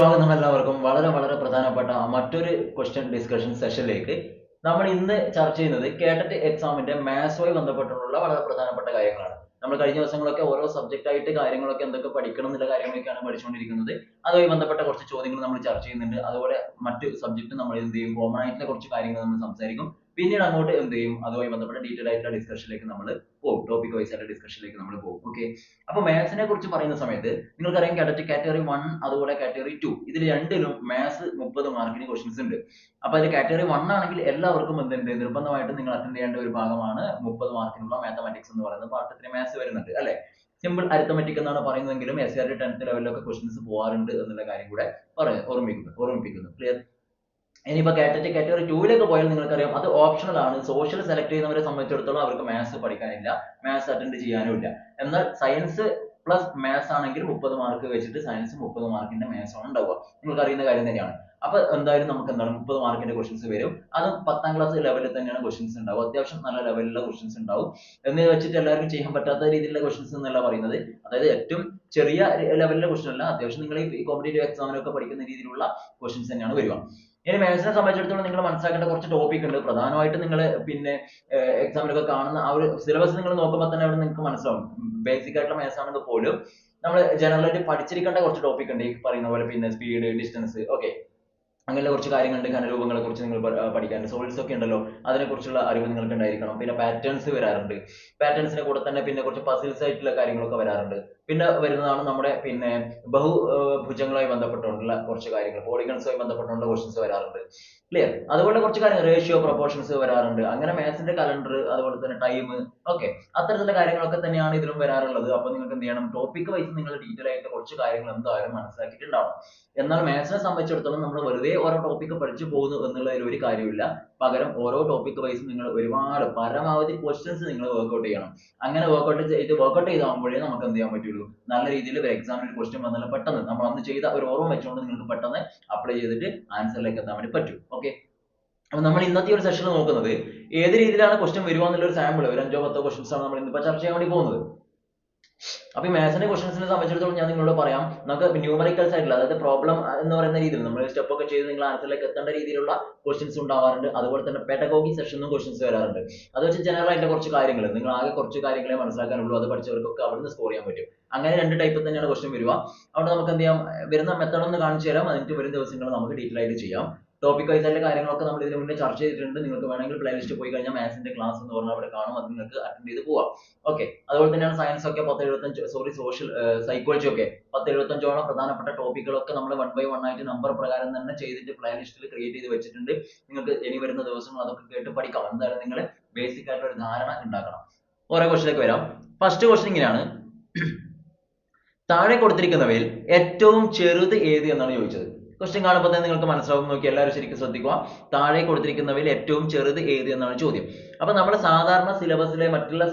സ്വാഗതം എല്ലാവർക്കും വളരെ വളരെ പ്രധാനപ്പെട്ട മറ്റൊരു ക്വസ്റ്റ്യൻ ഡിസ്കഷൻ സെഷനിലേക്ക് നമ്മൾ ഇന്ന് ചർച്ച ചെയ്യുന്നത് കേട്ടറ്റ് എക്സാമിന്റെ മാത്സുമായി ബന്ധപ്പെട്ടുള്ള വളരെ പ്രധാനപ്പെട്ട കാര്യങ്ങളാണ്. നമ്മൾ കഴിഞ്ഞ ദിവസങ്ങളൊക്കെ ഓരോ സബ്ജക്റ്റ് ആയിട്ട് കാര്യങ്ങളൊക്കെ എന്തൊക്കെ പഠിക്കണം എന്നുള്ള കാര്യങ്ങളൊക്കെയാണ് പഠിച്ചുകൊണ്ടിരിക്കുന്നത്. അതുമായി ബന്ധപ്പെട്ട കുറച്ച് ചോദ്യങ്ങൾ നമ്മൾ ചർച്ച ചെയ്യുന്നുണ്ട്. അതുപോലെ മറ്റ് സബ്ജക്റ്റ് നമ്മൾ എന്ത് ചെയ്യും? കോമൺ ആയിട്ടുള്ള കുറച്ച് കാര്യങ്ങൾ നമ്മൾ സംസാരിക്കും. പിന്നീട് അങ്ങോട്ട് എന്ത് ചെയ്യും? അതുമായി ബന്ധപ്പെട്ട ഡീറ്റെയിൽ ആയിട്ടുള്ള ഡിസ്കഷനിലേക്ക് നമ്മൾ പോകും. ടോപ്പിക് വൈസ് ആയിട്ട് ഡിസ്കഷനിലേക്ക് നമ്മൾ പോകും. ഓക്കെ അപ്പൊ മാത്സിനെ കുറിച്ച് പറയുന്ന സമയത്ത് നിങ്ങൾക്കറിയാം കാറ്റഗറി കാറ്റഗറി വൺ അതുപോലെ കാറ്റഗറി ടു ഇതിൽ രണ്ടിലും മാത്സ് മുപ്പത് മാർക്കിന് ക്വസ്റ്റ്യൻസ് ഉണ്ട്. അപ്പൊ അതിൽ കാറ്റഗറി വൺ ആണെങ്കിൽ എല്ലാവർക്കും എന്തുണ്ട്? നിർബന്ധമായിട്ട് നിങ്ങൾ അറ്റൻഡ് ചെയ്യേണ്ട ഒരു ഭാഗമാണ് മുപ്പത് മാർക്കിനുള്ള മാത്തമാറ്റിക്സ് എന്ന് പറയുന്നത്. പാഠത്തിന് മാത്സ് വരുന്നുണ്ട് അല്ലെ? സിമ്പിൾ അരിത്തമെറ്റിക് എന്നാണ് പറയുന്നതെങ്കിലും എസ് ആർ ടെൻത്ത് ലെവലിലൊക്കെ ക്വസ്റ്റ്യൻസ് പോകാറുണ്ട് എന്നുള്ള കാര്യം കൂടെ പറയാം ഓർമ്മിക്കുന്നു. ഓർമ്മിപ്പിക്കുന്നു. ക്ലിയർ ഇനിയിപ്പോ കാറ്റഗറി കാറ്റഗറി ടൂവിലേക്ക് പോയാൽ നിങ്ങൾക്കറിയാം അത് ഓപ്ഷണൽ ആണ്. സോഷ്യൽ സെലക്ട് ചെയ്യുന്നവരെ സംബന്ധിച്ചിടത്തോളം അവർക്ക് മാത്സ് പഠിക്കാനില്ല. മാത്സ് അറ്റൻഡ് ചെയ്യാനും ഇല്ല. എന്നാൽ സയൻസ് പ്ലസ് മാത്സ് ആണെങ്കിൽ മുപ്പത് മാർക്ക് വെച്ചിട്ട് സയൻസ് മുപ്പത് മാർക്കിന്റെ മാത്സ് ആണ് ഉണ്ടാവുക. നിങ്ങൾക്ക് അറിയുന്ന കാര്യം തന്നെയാണ്. അപ്പൊ എന്തായാലും നമുക്ക് എന്താണ് മുപ്പത് മാർക്കിന്റെ ക്വസ്റ്റ്യൻസ് വരും. അതും പത്താം ക്ലാസ് ലെവലിൽ തന്നെയാണ് ക്വസ്റ്റ്യൻസ് ഉണ്ടാവും അത്യാവശ്യം നല്ല ലെവലിലുള്ള ക്വസ്റ്റ്യൻസ് ഉണ്ടാവും. എന്ന് വെച്ചിട്ട് എല്ലാവർക്കും ചെയ്യാൻ പറ്റാത്ത രീതിയിലുള്ള ക്വസ്റ്റ്യൻസ് എന്നല്ല പറയുന്നത്. അതായത് ഏറ്റവും ചെറിയ ലെവലിലെ ക്വസ്റ്റ്യൻ അല്ല. അത്യാവശ്യം നിങ്ങൾ ഈ കോമ്പറ്റേറ്റീവ് എക്സാമിനൊക്കെ പഠിക്കുന്ന രീതിയിലുള്ള ക്വസ്റ്റ്യൻസ് തന്നെയാണ് വരിക. ഇനി മാത്സിനെ സംബന്ധിച്ചിടത്തോളം നിങ്ങൾ മനസ്സിലാക്കേണ്ട കുറച്ച് ടോപ്പിക് ഉണ്ട്. പ്രധാനമായിട്ട് നിങ്ങൾ പിന്നെ എക്സാമിലൊക്കെ കാണുന്ന ആ ഒരു സിലബസ് നിങ്ങൾ നോക്കുമ്പോൾ തന്നെ അവിടെ നിങ്ങൾക്ക് മനസ്സിലാവും. ബേസിക് ആയിട്ടുള്ള മാത്സ് ആണെങ്കിൽ പോലും നമ്മൾ ജനറൽ ആയിട്ട് പഠിച്ചിരിക്കേണ്ട കുറച്ച് ടോപ്പിക് ഉണ്ട്. ഈ പറയുന്ന പോലെ പിന്നെ സ്പീഡ് ഡിസ്റ്റൻസ് ഓക്കെ അങ്ങനെയുള്ള കുറച്ച് കാര്യങ്ങളുണ്ട്. ഘനരൂപങ്ങളെ കുറിച്ച് നിങ്ങൾ പഠിക്കാനുണ്ട് സോളിഡ്സ് ഒക്കെ ഉണ്ടല്ലോ. അതിനെക്കുറിച്ചുള്ള അറിവ് നിങ്ങൾക്ക് ഉണ്ടായിരിക്കണം പിന്നെ പാറ്റേൺസ് വരാറുണ്ട്. പാറ്റേൺസിന്റെ കൂടെ തന്നെ പിന്നെ കുറച്ച് പസിൽസ് ആയിട്ടുള്ള കാര്യങ്ങളൊക്കെ വരാറുണ്ട്. പിന്നെ വരുന്നതാണ് നമ്മുടെ പിന്നെ ബഹു ഏർ ഭുജങ്ങളുമായി ബന്ധപ്പെട്ടുകൊണ്ടുള്ള കുറച്ച് കാര്യങ്ങൾ. പോളിഗൺസുമായി ബന്ധപ്പെട്ടുള്ള ക്വസ്റ്റ്യൻസ് വരാറുണ്ട്. ക്ലിയർ അതുപോലെ കുറച്ച് കാര്യങ്ങൾ. റേഷ്യോ പ്രൊപ്പോർഷൻസ് വരാറുണ്ട്. അങ്ങനെ മാത്സിന്റെ കലണ്ടർ അതുപോലെ തന്നെ ടൈം ഓക്കെ അത്തരത്തിലുള്ള കാര്യങ്ങളൊക്കെ തന്നെയാണ് ഇതിലും വരാറുള്ളത്. അപ്പൊ നിങ്ങൾക്ക് എന്ത് ചെയ്യണം? ടോപ്പിക് വൈസ് നിങ്ങൾ ഡീറ്റെയിൽ ആയിട്ട് കുറച്ച് കാര്യങ്ങൾ എന്തായാലും മനസ്സിലാക്കിയിട്ടുണ്ടാവും എന്നാൽ മാത്സിനെ സംബന്ധിച്ചിടത്തോളം നമ്മൾ വെറുതെ ഓരോ ടോപ്പിക്ക് പഠിച്ചു പോകുന്നു എന്നുള്ളതിൽ ഒരു കാര്യമില്ല പകരം ഓരോ ടോപ്പിക് വൈസ് നിങ്ങൾ ഒരുപാട് പരമാവധി ക്വസ്റ്റ്യൻസ് നിങ്ങൾ വർക്ക്ഔട്ട് ചെയ്യണം. അങ്ങനെ വർക്ക്ഔട്ട് ചെയ്ത് വർക്ക്ഔട്ട് ചെയ്താകുമ്പോഴേ നമുക്ക് എന്ത് ചെയ്യാൻ പറ്റുള്ളൂ? നല്ല രീതിയിൽ ഒരു എക്സാമിന് ഒരു ക്വസ്റ്റ്യൻ വന്നാൽ പെട്ടെന്ന്. നമ്മൾ അന്ന് ചെയ്ത ഒരു ഓർമ്മ വെച്ചുകൊണ്ട് നിങ്ങൾക്ക് പെട്ടെന്ന് അപ്ലൈ ചെയ്തിട്ട് ആൻസറിലേക്ക് എത്താൻ വേണ്ടി പറ്റും. ഓക്കെ അപ്പൊ നമ്മൾ ഇന്നത്തെ ഒരു സെഷനിൽ നോക്കുന്നത് ഏത് രീതിയിലാണ് ക്വസ്റ്റ്യൻ വരുവാന്നുള്ള ഒരു സാമ്പിൾ ഒരു അഞ്ചോ പത്തോ ക്വസ്റ്റ്യൻസ് ആണ് നമ്മൾ ഇന്നിപ്പോ ചർച്ച ചെയ്യാൻ വേണ്ടി പോകുന്നത്. അപ്പൊ ഈ മാത്സിന്റെ ക്വസ്റ്റൻസിനെ സംബന്ധിച്ചിടത്തോളം ഞാൻ നിങ്ങളോട് പറയാം. നമുക്ക് ന്യൂമറിക്കൽസ് ആയിട്ടുള്ള അതായത് പ്രോബ്ലം എന്ന് പറയുന്ന രീതിയിൽ നമ്മൾ സ്റ്റെപ്പ് ഒക്കെ ചെയ്ത് നിങ്ങൾ ആൻസറിലേക്ക് എത്തേണ്ട രീതിയിലുള്ള ക്വസ്റ്റ്യൻസ് ഉണ്ടാവാറുണ്ട്. അതുപോലെ തന്നെ പെഡഗോഗി സെഷനും ക്വസ്റ്റ്യൻസ് വരാറുണ്ട്. അത് വെച്ച് ജനറൽ ആയിട്ട് കുറച്ച് കാര്യങ്ങൾ നിങ്ങൾ ആകെ കുറച്ച് കാര്യങ്ങളെ മനസ്സിലാക്കാനുള്ളൂ. അത് പഠിച്ചവർക്കൊക്കെ അവിടുന്ന് സ്കോർ ചെയ്യാൻ പറ്റും. അങ്ങനെ രണ്ട് ടൈപ്പ് തന്നെയാണ് ക്വസ്റ്റ്യൻ വരിക. അവിടെ നമുക്ക് എന്ത് ചെയ്യാം? വരുന്ന മെത്തേഡ് ഒന്ന് കാണിച്ചു തരാം. അതിന് വരും ദിവസങ്ങൾ നമുക്ക് ഡീറ്റെയിൽ ആയിട്ട് ചെയ്യാം. ടോപ്പിക് വൈസ് ആയിട്ടുള്ള കാര്യങ്ങളൊക്കെ നമ്മൾ ഇതിന് മുന്നേ ചർച്ച ചെയ്തിട്ടുണ്ട്. നിങ്ങൾക്ക് വേണമെങ്കിൽ പ്ലേലിസ്റ്റ് പോയി കഴിഞ്ഞാൽ മാത്സിന്റെ ക്ലാസ് എന്ന് പറഞ്ഞാൽ അവിടെ കാണും. അത് നിങ്ങൾക്ക് അറ്റൻഡ് ചെയ്ത് പോവാം. ഓക്കെ അതുപോലെ തന്നെയാണ് സയൻസ് ഒക്കെ പത്ത് എഴുപത്തഞ്ച് സോറി സോഷ്യൽ സൈക്കോളജി ഒക്കെ പത്ത് എഴുപത്തഞ്ചോളം പ്രധാനപ്പെട്ട ടോപ്പിക്കുകളൊക്കെ നമ്മൾ വൺ ബൈ വൺ ആയിട്ട് നമ്പർ പ്രകാരം തന്നെ ചെയ്തിട്ട് പ്ലേലിസ്റ്റിൽ ക്രിയേറ്റ് ചെയ്ത് വെച്ചിട്ടുണ്ട്. നിങ്ങൾക്ക് ഇനി വരുന്ന ദിവസങ്ങൾ അതൊക്കെ കേട്ട് പഠിക്കാം. എന്തായാലും നിങ്ങൾ ബേസിക് ആയിട്ട് ഒരു ധാരണ ഉണ്ടാക്കണം. ഓരോ ക്വസ്റ്റിലേക്ക് വരാം. ഫസ്റ്റ് ക്വസ്റ്റ്യൻ ഇങ്ങനെയാണ്. താഴെ കൊടുത്തിരിക്കുന്നവയിൽ ഏറ്റവും ചെറുത് ഏത് എന്നാണ് ചോദിച്ചത്? ക്വസ്റ്റ്യൻ കാണുമ്പോൾ തന്നെ നിങ്ങൾക്ക് മനസ്സിലാവും. നോക്കി എല്ലാവരും ശരിക്കും ശ്രദ്ധിക്കുക. താഴെ കൊടുത്തിരിക്കുന്നവയിൽ ഏറ്റവും ചെറുത് ഏത് എന്നാണ് ചോദ്യം. അപ്പൊ നമ്മൾ സാധാരണ സിലബസിലെ മറ്റുള്ള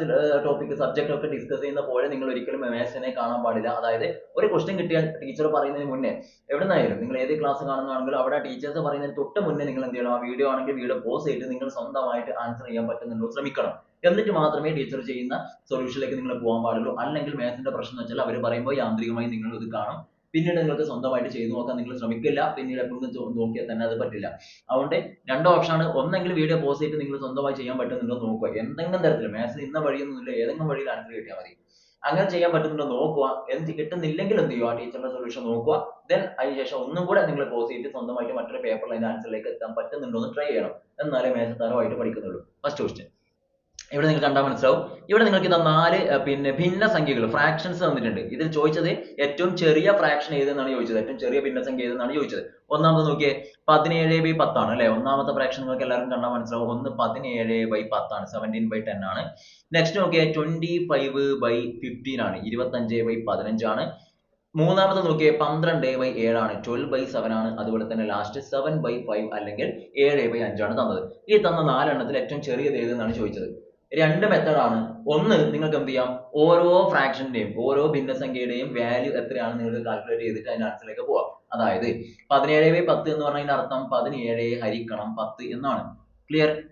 ടോപ്പിക് സബ്ജക്റ്റ് ഒക്കെ ഡിസ്കസ് ചെയ്യുന്ന പോലെ നിങ്ങൾ ഒരിക്കലും മെമേഴ്സിനെ കാണാൻ പാടില്ല. അതായത് ഒരു ക്വസ്റ്റ്യൻ കിട്ടിയാൽ ടീച്ചർ പറയുന്നതിന് മുന്നേ എവിടുന്നായാലും നിങ്ങൾ ഏത് ക്ലാസ് കാണുന്നതാണെങ്കിലും അവിടെ ടീച്ചേഴ്സ് പറയുന്നതിന് തൊട്ട് മുന്നേ നിങ്ങൾ എന്ത് ചെയ്യണം? ആ വീഡിയോ ആണെങ്കിൽ വീഡിയോ പോസ് ചെയ്ത് നിങ്ങൾ സ്വന്തമായിട്ട് ആൻസർ ചെയ്യാൻ പറ്റുന്നുണ്ടോ ശ്രമിക്കണം. എന്നിട്ട് മാത്രമേ ടീച്ചർ ചെയ്യുന്ന സൊല്യൂഷനിലേക്ക് നിങ്ങൾ പോകാൻ പാടുള്ളൂ. അല്ലെങ്കിൽ മാത്സിന്റെ പ്രശ്നം വെച്ചാൽ അവർ പറയുമ്പോൾ യാന്ത്രികമായി നിങ്ങൾ ഇത് കാണും. പിന്നീട് നിങ്ങൾക്ക് സ്വന്തമായിട്ട് ചെയ്തു നോക്കാൻ നിങ്ങൾ ശ്രമിക്കില്ല. പിന്നീട് എപ്പോഴും നോക്കിയാൽ തന്നെ അത് പറ്റില്ല. അതുകൊണ്ട് രണ്ട് ഓപ്ഷനാണ്. ഒന്നെങ്കിൽ വീഡിയോ പോസ് ചെയ്തിട്ട് നിങ്ങൾ സ്വന്തമായി ചെയ്യാൻ പറ്റുന്നുണ്ടോ നോക്കുക. എന്തെങ്കിലും തരത്തിൽ മാത്സ് ഇന്ന വഴിയൊന്നുമില്ല. ഏതെങ്കിലും വഴിയിൽ ആൻസർ കിട്ടിയാൽ മതി. അങ്ങനെ ചെയ്യാൻ പറ്റുന്നുണ്ടോ നോക്കുക. എന്ത് കിട്ടുന്നില്ലെങ്കിൽ എന്ത് ചെയ്യുക? ആ ടീച്ചറിന്റെ സൊല്യൂഷൻ നോക്കുക ദെൻ അതിനുശേഷം ഒന്നും കൂടെ നിങ്ങൾ പോസ് ചെയ്തിട്ട് സ്വന്തമായിട്ട് മറ്റൊരു പേപ്പറിൽ അതിന്റെ ആൻസറിലേക്ക് എത്താൻ പറ്റുന്നുണ്ടോ എന്ന് ട്രൈ ചെയ്യണം. എന്നാലേ മാത്സ് തരമായിട്ട് പഠിക്കുന്നുള്ളൂ. ഫസ്റ്റ് ക്വസ്റ്റ്യൻ ഇവിടെ നിങ്ങൾ കണ്ടാൽ മനസ്സിലാവും? ഇവിടെ നിങ്ങൾക്ക് ഇതാ നാല് പിന്നെ ഭിന്ന സംഖ്യകൾ ഫ്രാക്ഷൻസ് തന്നിട്ടുണ്ട്. ഇതിൽ ചോദിച്ചത് ഏറ്റവും ചെറിയ ഫ്രാക്ഷൻ ഏതെന്നാണ് ചോദിച്ചത്? ഏറ്റവും ചെറിയ ഭിന്നസംഖ്യ ഏതെന്നാണ് ചോദിച്ചത്? ഒന്നാമത് നോക്കിയേ പതിനേഴ് ബൈ പത്താണ് അല്ലെ? ഒന്നാമത്തെ ഫ്രാക്ഷൻ നിങ്ങൾക്ക് എല്ലാവർക്കും കണ്ടാൽ മനസ്സിലാവും. ഒന്ന് പതിനേഴ് ബൈ പത്താണ് സെവന്റീൻ ബൈ ടെൻ ആണ്. നെക്സ്റ്റ് നോക്കിയേ ട്വന്റി ഫൈവ് ബൈ ഫിഫ്റ്റീൻ ആണ്. ഇരുപത്തഞ്ച് ബൈ പതിനഞ്ചാണ്. മൂന്നാമത്തെ നോക്കിയേ പന്ത്രണ്ട് ബൈ ഏഴാണ്. ട്വൽവ് ബൈ സെവൻ ആണ്. അതുപോലെ തന്നെ ലാസ്റ്റ് സെവൻ ബൈ ഫൈവ് അല്ലെങ്കിൽ ഏഴ് ബൈ അഞ്ചാണ് തന്നത്. ഈ തന്ന നാലെണ്ണത്തിൽ ഏറ്റവും ചെറിയത് ഏതെന്നാണ് ചോദിച്ചത്? രണ്ട് മെത്തേഡ് ആണ്. ഒന്ന് നിങ്ങൾക്ക് എന്ത് ചെയ്യാം? ഓരോ ഫ്രാക്ഷന്റെയും ഓരോ ഭിന്നസംഖ്യയുടെയും വാല്യൂ എത്രയാണ് നിങ്ങൾ കാൽക്കുലേറ്റ് ചെയ്തിട്ട് അതിന്റെ ആൻസറിലേക്ക് പോവാം. അതായത് പതിനേഴ് ബൈ പത്ത് എന്ന് പറഞ്ഞതിന്റെ അർത്ഥം പതിനേഴ് ഹരിക്കണം പത്ത് എന്നാണ്. ക്ലിയർ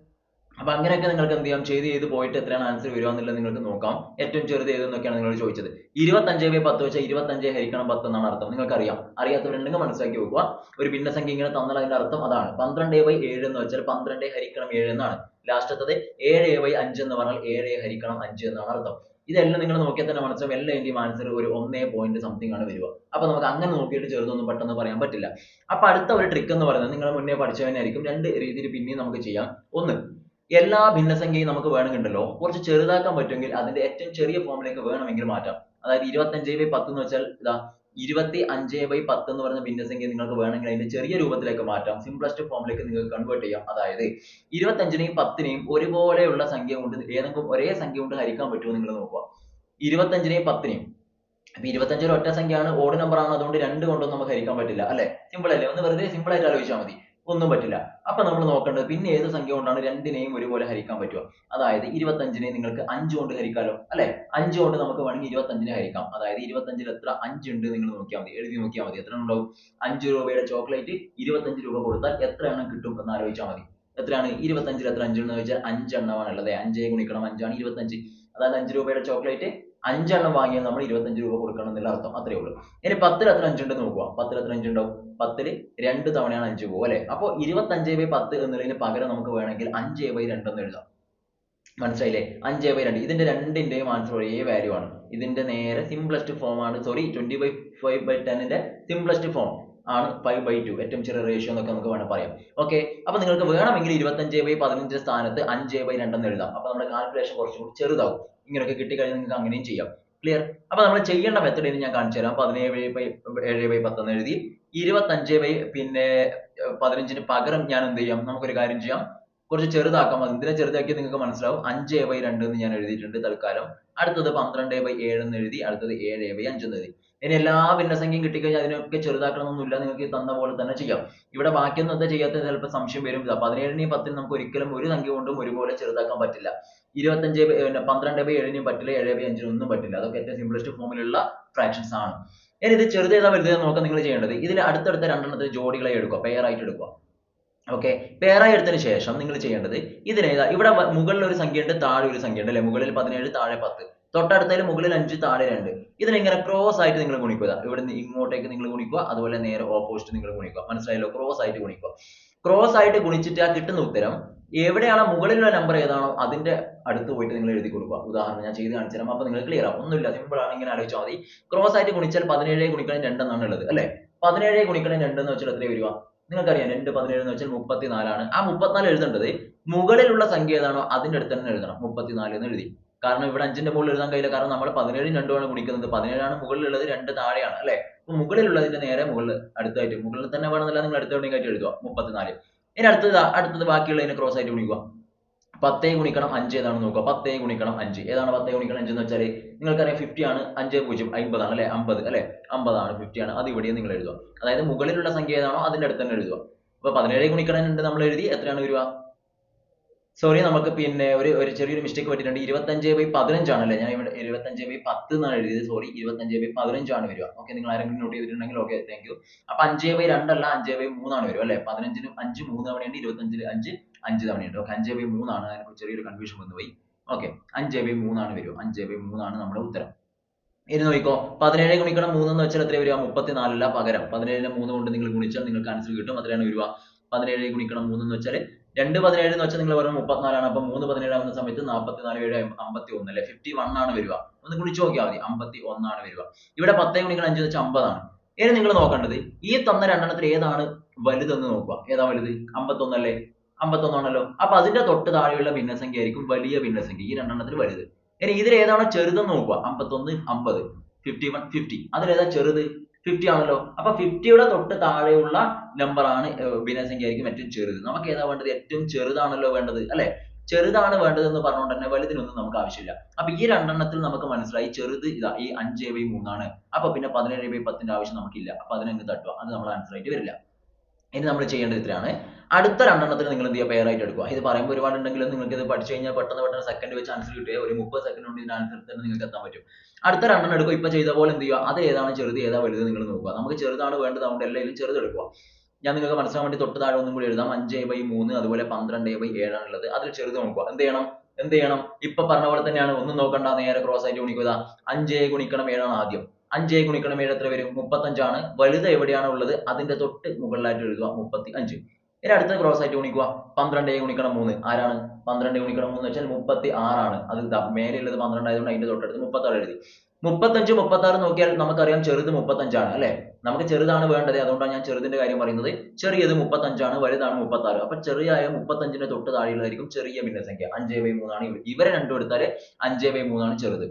അപ്പൊ അങ്ങനെയൊക്കെ നിങ്ങൾക്ക് എന്ത് ചെയ്യാം? ചെയ്ത് ചെയ്ത് പോയിട്ട് എത്രയാണ് ആൻസർ വരിക എന്നുള്ളത് നിങ്ങൾക്ക് നോക്കാം. ഏറ്റവും ചെറുത് ഏതെന്നൊക്കെയാണ് നിങ്ങൾ ചോദിച്ചത്. ഇരുപത്തഞ്ച് ബൈ പത്ത് വെച്ചാൽ ഇരുപത്തഞ്ച് ഹരിക്കണം പത്ത് എന്നാണ് അർത്ഥം. നിങ്ങൾക്ക് അറിയാം അറിയാത്തവരുണ്ടെങ്കിൽ മനസ്സിലാക്കി വെക്കുക. ഒരു ഭിന്നസംഖ്യ ഇങ്ങനെ തന്നാൽ അതിന്റെ അർത്ഥം അതാണ്. പന്ത്രണ്ട് ബൈ ഏഴ് എന്ന് വെച്ചാൽ പന്ത്രണ്ട് ഹരിക്കണം ഏഴ് എന്നാണ്. ലാസ്റ്റത്തത് ഏഴ് ബൈ അഞ്ച് എന്ന് പറഞ്ഞാൽ ഏഴ് ഹരിക്കണം അഞ്ച് എന്നാണ് അർത്ഥം. ഇതെല്ലാം നിങ്ങൾ നോക്കിയാൽ തന്നെ എല്ലാം ഇതിന്റെയും ആൻസർ ഒരു ഒന്നേ പോയിന്റ് സംതിങ് ആണ് വരിക. അപ്പൊ നമുക്ക് അങ്ങനെ നോക്കിയിട്ട് ചെറുതൊന്നും പെട്ടെന്ന് പറയാൻ പറ്റില്ല. അപ്പൊ അടുത്ത ഒരു ട്രിക്ക് എന്ന് പറയുന്നത് നിങ്ങൾ മുന്നേ പഠിച്ചവനായിരിക്കും. രണ്ട് രീതിയിൽ പിന്നെയും നമുക്ക് ചെയ്യാം. ഒന്ന് എല്ലാ ഭിന്നസംഖ്യയും നമുക്ക് വേണമെന്നുണ്ടല്ലോ കുറച്ച് ചെറുതാക്കാൻ പറ്റുമെങ്കിൽ അതിന്റെ ഏറ്റവും ചെറിയ ഫോമിലേക്ക് വേണമെങ്കിൽ മാറ്റാം. അതായത് ഇരുപത്തഞ്ച് ബൈ പത്ത് എന്ന് വെച്ചാൽ ഇതാ ഇരുപത്തി അഞ്ച് ബൈ പത്ത് എന്ന് പറഞ്ഞ ഭിന്നസംഖ്യ നിങ്ങൾക്ക് വേണമെങ്കിൽ അതിന്റെ ചെറിയ രൂപത്തിലേക്ക് മാറ്റാം. സിംപ്ലസ്റ്റ് ഫോമിലേക്ക് നിങ്ങൾക്ക് കൺവേർട്ട് ചെയ്യാം. അതായത് ഇരുപത്തഞ്ചിനെയും പത്തിനെയും ഒരുപോലെയുള്ള സംഖ്യ കൊണ്ട് ഏതെങ്കിലും ഒരേ സംഖ്യ കൊണ്ട് ഹരിക്കാൻ പറ്റുമോ നിങ്ങൾ നോക്കുക. ഇരുപത്തഞ്ചിനെയും പത്തിനെയും. അപ്പൊ ഇരുപത്തഞ്ച് ഒരു ഒറ്റ സംഖ്യയാണ് ഓഡ് നമ്പർ ആണ് അതുകൊണ്ട് രണ്ട് കൊണ്ടൊന്നും നമുക്ക് ഹരിക്കാൻ പറ്റില്ല അല്ലെ? സിമ്പിൾ അല്ലേ? ഒന്ന് വെറുതെ സിമ്പിൾ ആയിട്ട് ആലോചിച്ചാൽ മതി. ഒന്നും പറ്റില്ല. അപ്പൊ നമ്മൾ നോക്കേണ്ടത് പിന്നെ ഏത് സംഖ്യ കൊണ്ടാണ് രണ്ടിനെയും ഒരുപോലെ ഹരിക്കാൻ പറ്റുക? അതായത് ഇരുപത്തഞ്ചിനെ നിങ്ങൾക്ക് അഞ്ച് കൊണ്ട് ഹരിക്കാലോ? അല്ലെ? അഞ്ച് കൊണ്ട് നമുക്ക് വേണമെങ്കിൽ ഇരുപത്തഞ്ചിനെ ഹരിക്കാം. അതായത് ഇരുപത്തഞ്ചിൽ എത്ര? അഞ്ച് ഉണ്ട് നിങ്ങൾ നോക്കിയാൽ മതി. എഴുതി നോക്കിയാൽ മതി. എത്ര ഉണ്ടാവും? അഞ്ച് രൂപയുടെ ചോക്ലേറ്റ് ഇരുപത്തഞ്ച് രൂപ കൊടുത്താൽ എത്ര എണ്ണം കിട്ടും എന്ന് ആലോചിച്ചാൽ മതി. എത്രയാണ്? ഇരുപത്തഞ്ചിൽ എത്ര അഞ്ച് എന്ന് ചോദിച്ചാൽ അഞ്ചെണ്ണമാണ് ഉള്ളത്. അഞ്ചേ ഗുണിക്കണം അഞ്ചാണ് ഇരുപത്തഞ്ച്. അതായത് അഞ്ച് രൂപയുടെ ചോക്ലേറ്റ് അഞ്ചെണ്ണം വാങ്ങിയാൽ നമ്മൾ ഇരുപത്തഞ്ച് രൂപ കൊടുക്കണം എന്നുള്ള അർത്ഥം. അത്രേ ഉള്ളൂ. ഇനി പത്തിൽ എത്ര അഞ്ചുണ്ട് നോക്കുക. പത്തിൽ എത്ര അഞ്ചുണ്ടാവും പത്തിൽ രണ്ട് തവണയാണ് അഞ്ച് പോകും അല്ലെ? അപ്പൊ ഇരുപത്തഞ്ച് ബൈ പത്ത് എന്നുള്ളതിന് പകരം നമുക്ക് വേണമെങ്കിൽ അഞ്ച് ബൈ രണ്ട് എന്ന് എഴുതാം. മനസ്സിലായില്ലേ? അഞ്ച് ബൈ രണ്ട്. ഇതിന്റെ രണ്ടിന്റെയും ആൻസർ ഒരേ വാല്യൂ ആണ്. ഇതിന്റെ നേരെ സിംപ്ലസ്റ്റ് ഫോം ആണ്. Sorry twenty by five by ടെന്നിന്റെ simplest form ആണ് ഫൈവ് ബൈ ടു ഏറ്റവും ചെറിയ റേഷ്യോ എന്നൊക്കെ നമുക്ക് വേണം പറയാം. ഓക്കെ അപ്പൊ നിങ്ങൾക്ക് വേണമെങ്കിൽ ഇരുപത്തഞ്ച് ബൈ പതിനഞ്ച് സ്ഥാനത്ത് അഞ്ച് ബൈ രണ്ടെന്ന് എഴുതാം. അപ്പൊ നമ്മുടെ കാൽക്കുലേഷൻ കുറച്ചും കൂടി ചെറുതാവും. ഇങ്ങനെയൊക്കെ കിട്ടിക്കഴിഞ്ഞാൽ നിങ്ങൾക്ക് അങ്ങനെയും ചെയ്യാം. ക്ലിയർ അപ്പൊ നമ്മൾ ചെയ്യേണ്ട മെത്തഡ് ഇനി ഞാൻ കാണിച്ചു തരാം പതിനേഴ് ബൈ ഏഴ് ബൈ പത്തെന്ന് എഴുതി ഇരുപത്തഞ്ച് ബൈ പിന്നെ പതിനഞ്ചിന് പകരം ഞാൻ എന്ത് ചെയ്യാം? നമുക്കൊരു കാര്യം ചെയ്യാം. കുറച്ച് ചെറുതാക്കാം. എന്തിനാ ചെറുതാക്കിയത് നിങ്ങൾക്ക് മനസ്സിലാവും. അഞ്ച് ബൈ രണ്ട് എന്ന് ഞാൻ എഴുതിയിട്ടുണ്ട് തൽക്കാലം. അടുത്തത് പന്ത്രണ്ട് ബൈ ഏഴ് എന്ന് എഴുതി അടുത്തത് ഏഴ് ബൈ അഞ്ച് എന്ന് എഴുതി. ഇനി എല്ലാ ഭിന്നസംഖ്യയും കിട്ടിക്കഴിഞ്ഞാൽ അതിനൊക്കെ ചെറുതാക്കണമെന്നൊന്നുമില്ല. നിങ്ങൾക്ക് തന്ന പോലെ തന്നെ ചെയ്യാം. ഇവിടെ ബാക്കിയൊന്നും എന്താ ചെയ്യാത്തത്? ചിലപ്പോൾ സംശയം വരും. പതിനേഴിനെയും പത്തിനും നമുക്ക് ഒരിക്കലും ഒരു സംഖ്യ കൊണ്ടും ഒരുപോലെ ചെറുതാക്കാൻ പറ്റില്ല. ഇരുപത്തഞ്ച് പിന്നെ പന്ത്രണ്ട് ബൈ ഏഴിനും പറ്റില്ല ഏഴ് ബൈ അഞ്ചിനും ഒന്നും പറ്റില്ല. അതൊക്കെ ഏറ്റവും സിംപ്ലസ്റ്റ് ഫോമിലുള്ള ഫ്രാക്ഷൻസ് ആണ്. ഇനി ഇത് ചെറുതേതാ വലുതേതാ നോക്കാൻ നിങ്ങൾ ചെയ്യേണ്ടത്. ഇതിൽ അടുത്തടുത്ത രണ്ടെണ്ണത്തിന് ജോഡികളെ എടുക്കുക പെയർ ആയിട്ട് എടുക്കുക. ഓക്കെ പെയറായി എടുത്തതിന് ശേഷം നിങ്ങൾ ചെയ്യേണ്ടത് ഇതിനേതാ ഇവിടെ മുകളിൽ ഒരു സംഖ്യ ഉണ്ട് താഴെ ഒരു സംഖ്യ ഉണ്ട് അല്ലെ? മുകളിൽ പതിനേഴ് താഴെ പത്ത്. തൊട്ടടുത്തതിൽ മുകളിൽ അഞ്ച് താഴെ രണ്ട്. ഇതിനെങ്ങനെ ക്രോസ് ആയിട്ട് നിങ്ങൾ ഗുണിക്കുക. ഇവിടെ നിന്ന് ഇങ്ങോട്ടേക്ക് നിങ്ങൾ ഗുണിക്കുക അതുപോലെ നേരെ ഓപ്പോസിറ്റ് നിങ്ങൾ ഗുണിക്കുക. മനസ്സിലായല്ലോ? ക്രോസ് ആയിട്ട് ഗുണിക്കുക. ക്രോസ് ആയിട്ട് ഗുണിച്ചിട്ട് ആ കിട്ടുന്ന ഉത്തരം എവിടെയാണ്? മുകളിലുള്ള നമ്പർ ഏതാണോ അതിന്റെ അടുത്ത് പോയിട്ട് നിങ്ങൾ എഴുതി കൊടുക്കുക. ഉദാഹരണം ഞാൻ ചെയ്ത് കാണിച്ചു തരാം. അപ്പൊ നിങ്ങൾ ക്ലിയർ ആവും. ഒന്നുമില്ല. സിമ്പിൾ ആണ്. ഇങ്ങനെ ആലോചിച്ചാൽ മതി. ക്രോസ് ആയിട്ട് ഗുണിച്ചാൽ പതിനേഴ് ഗുണിക്കണം രണ്ടെന്നാണ് ഉള്ളത്. അല്ലെ? പതിനേഴ് ഗുണിക്കണം രണ്ടെന്ന് വെച്ചാൽ എത്ര വരിക? നിങ്ങൾക്കറിയാം. രണ്ട് പതിനേഴ് എന്ന് വെച്ചാൽ മുപ്പത്തിനാലാണ് ആ മുപ്പത്തിനാല് എഴുതേണ്ടത് മുകളിലുള്ള സംഖ്യ ഏതാണോ അതിന്റെ അടുത്ത് തന്നെ എഴുതണം. മുപ്പത്തിനാല് എന്ന് എഴുതി. കാരണം ഇവിടെ അഞ്ചിന്റെ മുകളിൽ എഴുതാൻ കഴിയില്ല. കാരണം നമ്മൾ പതിനേഴും രണ്ടുമാണ് ഗുണിക്കുന്നത്. പതിനേഴാണ് മുകളിലുള്ളത് രണ്ട് താഴെയാണ്. അല്ലെ? അപ്പൊ മുകളിലുള്ളതിന്റെ നേരെ മുകളിൽ അടുത്തായിട്ട് മുകളിൽ തന്നെ വേണമെന്നില്ല നിങ്ങൾ അടുത്ത എവിടെയെങ്കിലും എഴുതുക. മുപ്പത്തിനാല്. ഇനി അടുത്തത് അടുത്തത് ബാക്കിയുള്ളതിനെ ക്രോസ് ആയിട്ട് ഗുണിക്കുക. പത്തേ ഗുണിക്കണം അഞ്ച് ഏതാണ് നോക്കുക. പത്തേ ഗുണിക്കണം അഞ്ച്. ഏതാണ് പത്തേ ഗുണിക്കണം അഞ്ച് എന്ന് വെച്ചാൽ നിങ്ങൾക്കറിയാം ഫിഫ്റ്റി ആണ് അഞ്ച് പൂജ്യം അമ്പതാണ് അല്ലെ? അമ്പത് അല്ലെ? അമ്പതാണ് ഫിഫ്റ്റി ആണ്. അത് ഇവിടെ നിങ്ങൾ എഴുതുക. അതായത് മുകളിലുള്ള സംഖ്യ ഏതാണോ അതിന്റെ അടുത്ത് തന്നെ എഴുതുക. അപ്പൊ പതിനേഴ് ഗുണിക്കണം ഉണ്ട് നമ്മൾ എഴുതി എത്രയാണ് വരിക? സോറി നമുക്ക് പിന്നെ ഒരു ഒരു ചെറിയൊരു മിസ്റ്റേക്ക് പറ്റിയിട്ടുണ്ട്. ഇരുപത്തഞ്ച് ബൈ പതിനഞ്ചാണ് അല്ലേ ഞാൻ ഇവിടെ ഇരുപത്തഞ്ച് ബൈ പത്ത് എന്നാണ് എഴുതിയത്. സോറി ഇരുപത്തഞ്ച് ബൈ പതിനഞ്ചാണ് വരിക. ഓക്കെ നിങ്ങൾ ആരെങ്കിലും നോട്ട് ചെയ്തിട്ടുണ്ടെങ്കിൽ ഓക്കെ താങ്ക് യു അപ്പൊ അഞ്ച് ബൈ രണ്ടല്ല അഞ്ച് ബൈ മൂന്നാണ് വരിക അല്ലെ? പതിനഞ്ചിന് അഞ്ച് മൂന്ന് തവണയുണ്ട് ഇരുപത്തഞ്ചിൽ അഞ്ച് അഞ്ച് തവണയുണ്ട്. ഓക്കെ അഞ്ച് ബൈ മൂന്നാണ്. അതിനെക്കുറിച്ച് ചെറിയൊരു കൺഫ്യൂഷൻ വന്നുപോയി. ഓക്കെ അഞ്ച് ബൈ മൂന്നാണ് വരിക. അഞ്ച് ബൈ മൂന്നാണ് നമ്മുടെ ഉത്തരം. ഇനി നോക്കിക്കോ. പതിനേഴ് ഗുണിക്കണം മൂന്ന് എന്ന് വെച്ചാൽ എത്ര വരിക? മുപ്പത്തിനാലല്ല പകരം. പതിനേഴിനെ മൂന്ന് കൊണ്ട് നിങ്ങൾ ഗുണിച്ചാൽ നിങ്ങൾക്ക് ആൻസർ കിട്ടും. അത്രയാണ് വരിക. പതിനേഴ് ഗുണിക്കണം മൂന്ന് എന്ന് വെച്ചാൽ രണ്ട് പതിനേഴ് എന്ന് വെച്ചാൽ നിങ്ങൾ പറയുന്നത് മുപ്പത്തിനാലാണ്. അപ്പൊ മൂന്ന് പതിനേഴ് ആവുന്ന സമയത്ത് നാൽപ്പത്തിനാല് ഏഴ് അമ്പത്തി ഒന്ന് അല്ലെ? ഫിഫ്റ്റി വൺ ആണ് വരിക. ഒന്ന് ഗുണിച്ച് നോക്കിയാൽ മതി. അമ്പത്തി ഒന്നാണ് വരിക. ഇവിടെ പത്തേ ഗുണിക്കണം അഞ്ച് വെച്ചാൽ അമ്പതാണ്. ഇനി നിങ്ങൾ നോക്കേണ്ടത്? ഈ തന്ന രണ്ടെണ്ണത്തിൽ ഏതാണ് വലുതെന്ന് നോക്കുക. ഏതാ വലുത്? അമ്പത്തൊന്നല്ലേ അമ്പത്തൊന്നാണല്ലോ അപ്പൊ അതിന്റെ തൊട്ട് താഴെയുള്ള ഭിന്നസംഖ്യ ആയിരിക്കും വലിയ ഭിന്നസംഖ്യ. ഈ രണ്ടെണ്ണത്തിൽ വലുത്. ഇനി ഇതിൽ ഏതാണോ ചെറുതെന്ന് നോക്കുക. അമ്പത്തൊന്ന് അമ്പത്. ഫിഫ്റ്റി വൺ ഫിഫ്റ്റി അതിലേതാ ചെറുത്? ഫിഫ്റ്റി ആണല്ലോ. അപ്പൊ ഫിഫ്റ്റിയുടെ തൊട്ട് താഴെയുള്ള നമ്പർ ആണ് ഏർ ഭിന്നസംഖ്യ ഏറ്റവും ചെറുത്. നമുക്ക് ഏതാ വേണ്ടത്? ഏറ്റവും ചെറുതാണല്ലോ വേണ്ടത് അല്ലെ? ചെറുതാണ് വേണ്ടത് എന്ന് പറഞ്ഞുകൊണ്ട് തന്നെ വലുതിനൊന്നും നമുക്ക് ആവശ്യമില്ല. അപ്പൊ ഈ രണ്ടെണ്ണത്തിൽ നമുക്ക് മനസ്സിലായി ചെറുത് ഇതാ ഈ അഞ്ച് ബൈ മൂന്നാണ്. അപ്പൊ പിന്നെ പതിനേഴ് ബൈ പത്തിന്റെ ആവശ്യം നമുക്കില്ല. അപ്പൊ അതിനങ്ങ് തട്ടുക. അത് നമ്മൾ ആൻസർ ആയിട്ട് വരില്ല. ഇനി നമ്മൾ ചെയ്യേണ്ടത് ഇത്രയാണ്. അടുത്ത രണ്ടെണ്ണത്തിന് നിങ്ങൾ എന്ത് ചെയ്യുക? പെയർ ആയിട്ട് എടുക്കുക. ഇത് പറയുമ്പോൾ ഒരുപാട് ഉണ്ടെങ്കിലും നിങ്ങൾക്ക് ഇത് പഠിച്ചു കഴിഞ്ഞാൽ പെട്ടെന്ന് പെട്ടെന്ന് സെക്കൻഡ് വെച്ച് ആൻസർ കിട്ടുക ഒരു മുപ്പത് സെക്കൻഡ് കൊണ്ട് ഇതിന്റെ ആൻസർ തന്നെ നിങ്ങൾക്ക് എത്താൻ പറ്റും. അടുത്ത രണ്ടെണ്ണം എടുക്കുക. ഇപ്പൊ ചെയ്ത പോലെ എന്ത് ചെയ്യുക? അത് ഏതാണ് ചെറുത് ഏതാ വലുത് നിങ്ങൾ നോക്കുക. നമുക്ക് ചെറുതാണ് വേണ്ടത് അതുകൊണ്ട് എല്ലാവരും ചെറുത് എടുക്കുക. ഞാൻ നിങ്ങൾക്ക് മനസ്സിലാൻ വേണ്ടി തൊട്ട് താഴെ ഒന്നും കൂടി എഴുതാം. അഞ്ച് ബൈ മൂന്ന് അതുപോലെ പന്ത്രണ്ട് ബൈ ഏഴാണ് ഉള്ളത്. അതിൽ ചെറുത് നോക്കുക. എന്ത് ചെയ്യണം? എന്ത് ചെയ്യണം? ഇപ്പൊ പറഞ്ഞ പോലെ തന്നെയാണ്. ഒന്നും നോക്കണ്ട. നേരെ ക്രോസ് ആയിട്ട് ഗുണിക്കുക. അഞ്ച് ഗുണിക്കണം ഏഴാണ് ആദ്യം. അഞ്ച് ഗുണിക്കണം ഏഴ് എത്ര വരും? മുപ്പത്തഞ്ചാണ്. വലുത് എവിടെയാണ് ഉള്ളത്? അതിന്റെ തൊട്ട് മുകളിലായിട്ട് എഴുതുക. മുപ്പത്തി അഞ്ച്. ഇനി അടുത്ത ക്രോസ് ആയിട്ട് ഗുണിക്കുക. പന്ത്രണ്ട് ഗുണിക്കണം മൂന്ന്. ആരാണ്? പന്ത്രണ്ട് ഗുണിക്കണം മൂന്ന് വെച്ചാൽ മുപ്പത്തി ആറാണ് അത് മേലെയുള്ളത് പന്ത്രണ്ട് ആയതുകൊണ്ട് അതിന്റെ തൊട്ടടുത്ത് മുപ്പത്തി ആറ് എഴുതി. മുപ്പത്തഞ്ച് മുപ്പത്തി ആറ് നോക്കിയാൽ നമുക്കറിയാം ചെറുത് മുപ്പത്തഞ്ചാണ് അല്ലെ? നമുക്ക് ചെറുതാണ് വേണ്ടത്. അതുകൊണ്ടാണ് ഞാൻ ചെറുതിന്റെ കാര്യം പറയുന്നത്. ചെറിയത് മുപ്പത്തഞ്ചാണ് വലുതാണ് മുപ്പത്തി ആറ് അപ്പൊ ചെറിയ മുപ്പത്തഞ്ചിന്റെ തൊട്ട് താഴെയുള്ളതായിരിക്കും ചെറിയ ഭിന്നസംഖ്യ. അഞ്ചേ ബൈ മൂന്നാണ് ഇവരെ രണ്ടും എടുത്താൽ അഞ്ചേ ബൈ മൂന്നാണ് ചെറുത്.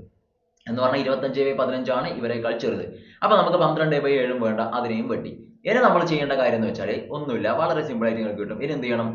എന്ന് പറഞ്ഞാൽ ഇരുപത്തഞ്ച് ബൈ പതിനഞ്ചാണ് ഇവരെക്കാൾ ചെറുത്. അപ്പൊ നമുക്ക് പന്ത്രണ്ട് ബൈ ഏഴും വേണ്ട അതിനെയും വെട്ടി. ഇനി നമ്മൾ ചെയ്യേണ്ട കാര്യം എന്ന് വെച്ചാൽ ഒന്നുമില്ല. വളരെ സിമ്പിൾ ആയിട്ട് നിങ്ങൾക്ക് കിട്ടും. ഇനി എന്ത് ചെയ്യണം?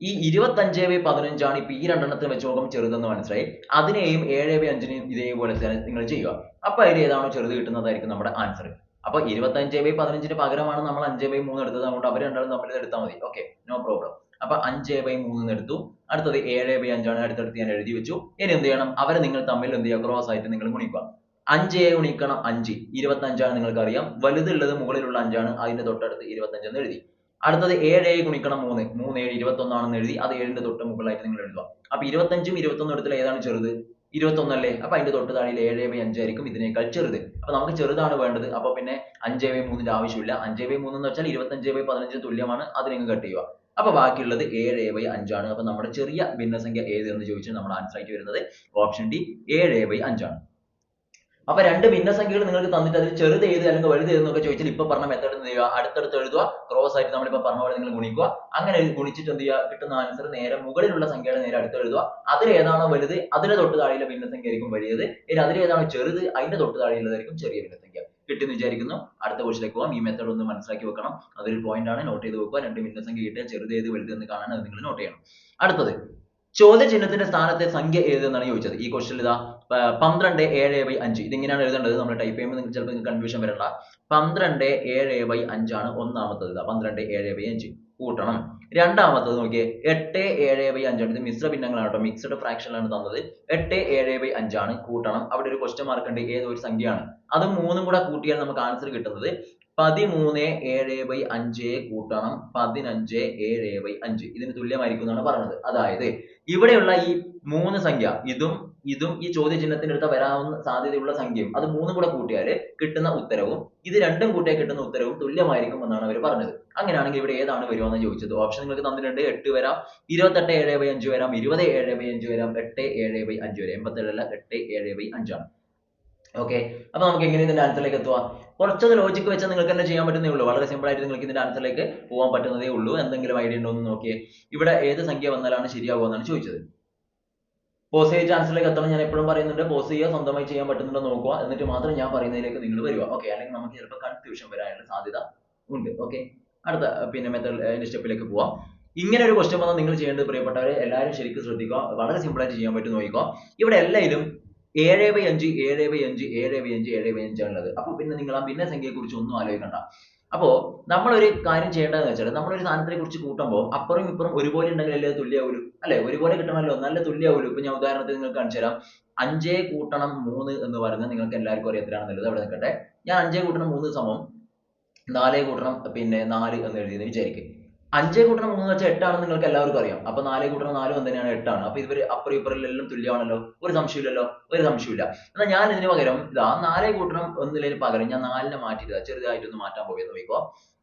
ഈ ഇരുപത്തഞ്ച് ബൈ പതിനഞ്ചാണ് ഇപ്പൊ ഈ രണ്ടെണ്ണത്തിൽ വെച്ച് നോക്കുമ്പോൾ ചെറുതെന്ന് മനസ്സിലായി. അതിനെയും ഏഴ് ബൈ അഞ്ചിനെയും ഇതേപോലെ തന്നെ നിങ്ങൾ ചെയ്യുക. അപ്പൊ അതിൽ ഏതാണോ ചെറുത് കിട്ടുന്നതായിരിക്കും നമ്മുടെ ആൻസർ അപ്പൊ ഇരുപത്തഞ്ച് ബൈ പതിനഞ്ചിന് പകരമാണ് നമ്മൾ അഞ്ച് ബൈ മൂന്ന് എടുത്തത്. അതുകൊണ്ട് അവർ രണ്ടാളും തമ്മിൽ എടുത്താൽ മതി. ഓക്കെ നോ പ്രോബ്ലം അപ്പൊ അഞ്ച് ബൈ മൂന്ന് എടുത്തു. അടുത്തത് ഏഴ് ബൈ അഞ്ചാണ്. അടുത്തടുത്ത് ഞാൻ എഴുതി വെച്ചു. ഇനി എന്ത് ചെയ്യണം? അവരെ നിങ്ങൾ തമ്മിൽ എന്ത് ചെയ്യുക? ക്രോസ് ആയിട്ട് നിങ്ങൾ ഗുണിക്കുക. അഞ്ച് ഗുണിക്കണം അഞ്ച്. ഇരുപത്തി അഞ്ചാണ് നിങ്ങൾക്ക് അറിയാം വലുതുള്ളത് മുകളിലുള്ള അഞ്ചാണ്. അതിന്റെ തൊട്ടടുത്ത് ഇരുപത്തി എന്ന് എഴുതി. അടുത്തത് ഏഴ് ഗുണിക്കണം മൂന്ന്. മൂന്ന് ഏഴ് ഇരുപത്തി ഒന്നാണെന്ന് എഴുതി അത് ഏഴിന്റെ തൊട്ട് മുകളിലായിട്ട് നിങ്ങൾ എഴുതുക. അപ്പൊ ഇരുപത്തഞ്ചും ഇരുപത്തി ഒന്നും എടുത്താൽ ഏതാണ് ചെറുത്? ഇരുപത്തൊന്നല്ലേ? അപ്പൊ അതിന്റെ തൊട്ട് താഴെ ഏഴ് ബൈ അഞ്ചായിരിക്കും ഇതിനേക്കാൾ ചെറുത്. അപ്പൊ നമുക്ക് ചെറുതാണ് വേണ്ടത്. അപ്പൊ പിന്നെ അഞ്ച് ബൈ മൂന്നിന്റെ ആവശ്യമില്ല. അഞ്ച് ബൈ മൂന്ന് എന്ന് വെച്ചാൽ ഇരുപത്തഞ്ച് ബൈ പതിനഞ്ച് തുല്യമാണ്. അത് നിങ്ങൾ കട്ട് ചെയ്യുക. അപ്പൊ ബാക്കിയുള്ളത് ഏഴ് ബൈ അഞ്ചാണ്. അപ്പൊ നമ്മുടെ ചെറിയ ഭിന്നസംഖ്യ ഏത് എന്ന് ചോദിച്ചാൽ നമ്മുടെ ആൻസർ ആയിട്ട് വരുന്നത് ഓപ്ഷൻ ഡി ഏഴ് ബൈ അഞ്ചാണ്. അപ്പൊ രണ്ട് ഭിന്നസംഖ്യകൾ നിങ്ങൾക്ക് തന്നിട്ട് അതിൽ ചെറുത് ഏത് അല്ലെങ്കിൽ വലുത് ഏത് എന്നൊക്കെ ചോദിച്ചാൽ ഇപ്പൊ പറഞ്ഞ മെത്തേഡ് എന്ത് ചെയ്യുക? അടുത്തടുത്ത് എഴുതുക. ക്രോസ് ആയിട്ട് നമ്മളിപ്പോ പറഞ്ഞ പോലെ നിങ്ങൾ ഗുണിക്കുക. അങ്ങനെ ഗുണിച്ചിട്ട് എന്ത് ചെയ്യുക? കിട്ടുന്ന ആൻസർ നേരെ മുകളിലുള്ള സംഖ്യയുടെ നേരെ അടുത്ത് എഴുതുക. അതിൽ ഏതാണോ വലുത് അതിന്റെ തൊട്ട് താഴെയുള്ള ഭിന്നസംഖ്യ ആയിരിക്കും വലിയത്. ഇനി അതിൽ ഏതാണോ ചെറുത് അതിന്റെ തൊട്ട് താഴെയുള്ളതായിരിക്കും ചെറിയ ഭിന്നസംഖ്യ. കിട്ടിയെന്ന് വിചാരിക്കുന്നു. അടുത്ത ക്വസ്റ്റിലേക്ക് പോകാം ഈ മെത്തേഡ് ഒന്ന് മനസ്സിലാക്കി വെക്കണം. അതൊരു പോയിന്റ് ആണ്. നോട്ട് ചെയ്ത് വെക്കുക. രണ്ട് ഭിന്നസംഖ്യ കിട്ടിയാൽ ചെറുത് ഏത് വലുത് എന്ന് കാണാൻ അത് നിങ്ങൾ നോട്ട് ചെയ്യണം. അടുത്തത്. ചോദ്യചിഹ്നത്തിന്റെ സ്ഥാനത്തെ സംഖ്യ ഏത് എന്നാണ് ചോദിച്ചത്. ഈ ക്വസ്റ്റിൽ ഇതാ പന്ത്രണ്ട് ഏഴ് ബൈ അഞ്ച്. ഇതിങ്ങനെയാണ് എഴുതേണ്ടത്. നമ്മൾ ടൈപ്പ് ചെയ്യുമ്പോൾ നിങ്ങൾക്ക് ചിലപ്പോൾ നിങ്ങൾക്ക് കൺഫ്യൂഷൻ വരണ്ട. പന്ത്രണ്ട് ഏഴ് ബൈ അഞ്ചാണ് ഒന്നാമത്തത്. ഇതാ പന്ത്രണ്ട് ഏഴ് ബൈ അഞ്ച്. കൂട്ടണം. രണ്ടാമത്തത് നോക്കിയേ എട്ട് ഏഴ് ബൈ അഞ്ചാണ്. ഇത് മിശ്ര ഭിന്നങ്ങളാണ് കേട്ടോ. മിക്സ്ഡ് ഫ്രാക്ഷനിലാണ് തന്നത്. എട്ട് ഏഴ് ബൈ അഞ്ചാണ്. കൂട്ടണം. അവിടെ ഒരു ക്വസ്റ്റ്യൻ മാർക്ക് ഉണ്ട്. ഏതോ ഒരു സംഖ്യയാണ്. അത് മൂന്നും കൂടെ കൂട്ടിയാൽ നമുക്ക് ആൻസർ കിട്ടുന്നത്. പതിമൂന്ന് ഏഴ് ബൈ അഞ്ച് കൂട്ടണം പതിനഞ്ച് ഏഴ് ബൈ അഞ്ച്. ഇതിന് തുല്യമായിരിക്കും എന്നാണ് പറഞ്ഞത് അതായത് ഇവിടെയുള്ള ഈ മൂന്ന് സംഖ്യ ഇതും ഇതും ഈ ചോദ്യചിഹ്നത്തിന്റെ അടുത്ത് വരാവുന്ന സാധ്യതയുള്ള സംഖ്യയും അത് മൂന്നും കൂടെ കൂട്ടിയാൽ കിട്ടുന്ന ഉത്തരവും ഇത് രണ്ടും കൂട്ടിയാൽ കിട്ടുന്ന ഉത്തരവും തുല്യമായിരിക്കും എന്നാണ് അവർ പറഞ്ഞത്. അങ്ങനെയാണെങ്കിൽ ഇവിടെ ഏതാണ് വരിക എന്ന് ചോദിച്ചത്? ഓപ്ഷൻ നിങ്ങൾക്ക് തന്നിട്ടുണ്ട്. എട്ട് വരാം. ഇരുപത്തെട്ട് ഏഴ് ബൈ അഞ്ച് വരാം. ഇരുപത് ഏഴ് ബൈ അഞ്ച് വരാം. എട്ട് ഏഴ് ബൈ അഞ്ച് വരാം. അല്ല എട്ട് ഏഴ് ബൈ അഞ്ചാണ്. ഓക്കെ. അപ്പൊ നമുക്ക് എങ്ങനെ ഇതിന്റെ ആൻസറിലേക്ക് എത്തുക കുറച്ചൊന്ന് ലോജിക്ക് വെച്ചാൽ നിങ്ങൾക്ക് തന്നെ ചെയ്യാൻ പറ്റുന്നേ ഉള്ളൂ. വളരെ സിമ്പിൾ ആയിട്ട് നിങ്ങൾക്ക് ഇതിന്റെ ആൻസറിലേക്ക് പോകാൻ പറ്റുന്നതേ ഉള്ളൂ. എന്തെങ്കിലും ഐഡിയ ഉണ്ടോ എന്ന് നോക്കിയേ. ഇവിടെ ഏത് സംഖ്യ വന്നാലാണ് ശരിയാവുക എന്നാണ് ചോദിച്ചത്. പോസ് ചെയ്ത് ചാൻസിലേക്ക് എത്തണം ഞാൻ എപ്പോഴും പറയുന്നുണ്ട്. പോസ് ചെയ്യുക സ്വന്തമായി ചെയ്യാൻ പറ്റുന്നുണ്ടോ നോക്കുക. എന്നിട്ട് മാത്രം ഞാൻ പറയുന്നതിലേക്ക് നിങ്ങൾ വരിക. ഓക്കെ അല്ലെങ്കിൽ നമുക്ക് ചിലപ്പോൾ കൺഫ്യൂഷൻ വരാനുള്ള സാധ്യത ഉണ്ട്. ഓക്കെ അടുത്ത പിന്നെ മെത്തേഡ് സ്റ്റെപ്പിലേക്ക് പോവാം. ഇങ്ങനെ ഒരു ക്വസ്റ്റ്യൻ വന്നാൽ നിങ്ങൾ ചെയ്യേണ്ടത് പ്രിയപ്പെട്ടവരെ എല്ലാവരും ശരിക്കും ശ്രദ്ധിക്കുക. വളരെ സിമ്പിൾ ആയിട്ട് ചെയ്യാൻ പറ്റും നോക്കിക്കോ ഇവിടെ എല്ലാവരും ഏഴ് ബൈ അഞ്ച് ഏഴ് ബൈ അഞ്ച് ഏഴ് ബൈ അഞ്ച് ഏഴ് ബൈ അഞ്ചാണുള്ളത് അപ്പൊ പിന്നെ നിങ്ങൾ ആ ഭിന്ന സംഖ്യയെ കുറിച്ച് ഒന്നും ആലോചിക്കണ്ട. അപ്പോ ഒരു കാര്യം ചെയ്യേണ്ടതെന്ന് വെച്ചാൽ നമ്മളൊരു സാധനത്തിനെ കുറിച്ച് കൂട്ടുമ്പോൾ അപ്പുറം ഇപ്പുറം ഒരുപോലെ ഉണ്ടെങ്കിൽ അല്ലേ തുല്യാവുള്ളൂ അല്ലെ? ഒരുപോലെ കിട്ടണമല്ലോ? നല്ല തുല്യാവുള്ളൂ ഇപ്പൊ ഞാൻ ഉദാഹരണത്തിന് നിങ്ങൾക്ക് കാണിച്ചു തരാം. അഞ്ചേ കൂട്ടണം മൂന്ന് എന്ന് പറഞ്ഞാൽ നിങ്ങൾക്ക് എല്ലാവർക്കും അറിയാം എത്രയാണെന്നുള്ളത് അവിടെ നിൽക്കട്ടെ. ഞാൻ അഞ്ചേ കൂട്ടണം മൂന്ന് സമം നാലേ കൂട്ടണം പിന്നെ നാല് എന്ന് എഴുതിയെന്ന് വിചാരിക്കും. അഞ്ചേ കൂട്ടണം മൂന്ന് വെച്ചാൽ എട്ടാണെന്ന് നിങ്ങൾക്ക് എല്ലാവർക്കും അറിയാം. അപ്പൊ നാലേ കൂട്ടണം നാലും ഒന്ന് തന്നെയാണ് എട്ടാണ്? അപ്പൊ ഇവർ അപ്പുറം ഇപ്പുറം എല്ലാം തുല്യമാണല്ലോ? ഒരു സംശയമില്ലല്ലോ ഒരു സംശയമില്ല എന്നാൽ ഞാൻ ഇതിന് പകരം ഇതാ നാലേ കൂട്ടണം ഒന്നിലേക്ക് പകരം ഞാൻ നാലിനെ മാറ്റിയിട്ട് ചെറുതായിട്ടൊന്ന് മാറ്റാൻ പോയെന്ന് നോക്കിക്കോ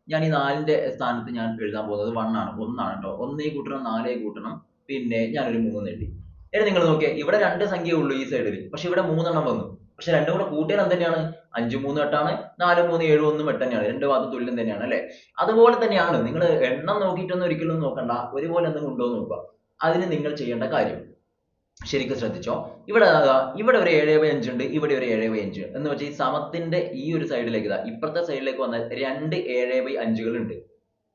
ഞാൻ ഈ നാലിന്റെ സ്ഥാനത്ത് ഞാൻ എഴുതാൻ പോകുന്നത് വൺ ആണ്. ഒന്നാണ് കേട്ടോ ഒന്നേ കൂട്ടണം നാലേ കൂട്ടണം പിന്നെ ഞാനൊരു മൂന്ന് എഴുതി ഇനി നിങ്ങൾ നോക്കിയേ ഇവിടെ രണ്ട് സംഖ്യയേ ഉള്ളൂ ഈ സൈഡിൽ പക്ഷെ ഇവിടെ മൂന്നെണ്ണം വന്നു. പക്ഷെ രണ്ടും കൂടെ കൂട്ടിയാൽ എന്ത് തന്നെയാണ് അഞ്ച് മൂന്ന് എട്ടാണ് നാല് മൂന്ന് ഏഴ് ഒന്നും എട്ട് തന്നെയാണ് രണ്ട് വാദം തുല്യം തന്നെയാണ് അല്ലെ? അതുപോലെ തന്നെയാണ് നിങ്ങൾ എണ്ണം നോക്കിയിട്ടൊന്നും ഒരിക്കലും നോക്കണ്ട. ഒരുപോലെ എന്തെങ്കിലും ഉണ്ടോ എന്ന് നോക്കുക. അതിന് നിങ്ങൾ ചെയ്യേണ്ട കാര്യം. ശരിക്കും ശ്രദ്ധിച്ചോ? ഇവിടെ ഇവിടെ ഒരു ഏഴ് ബൈ അഞ്ച് ഉണ്ട് ഇവിടെ ഒരു ഏഴ് ബൈ അഞ്ച്. എന്ന് വെച്ചാൽ ഈ സമത്തിന്റെ ഈ ഒരു സൈഡിലേക്ക് ഇതാ ഇപ്പുറത്തെ സൈഡിലേക്ക് വന്നാൽ രണ്ട് ഏഴ് ബൈ അഞ്ചുകൾ ഉണ്ട്.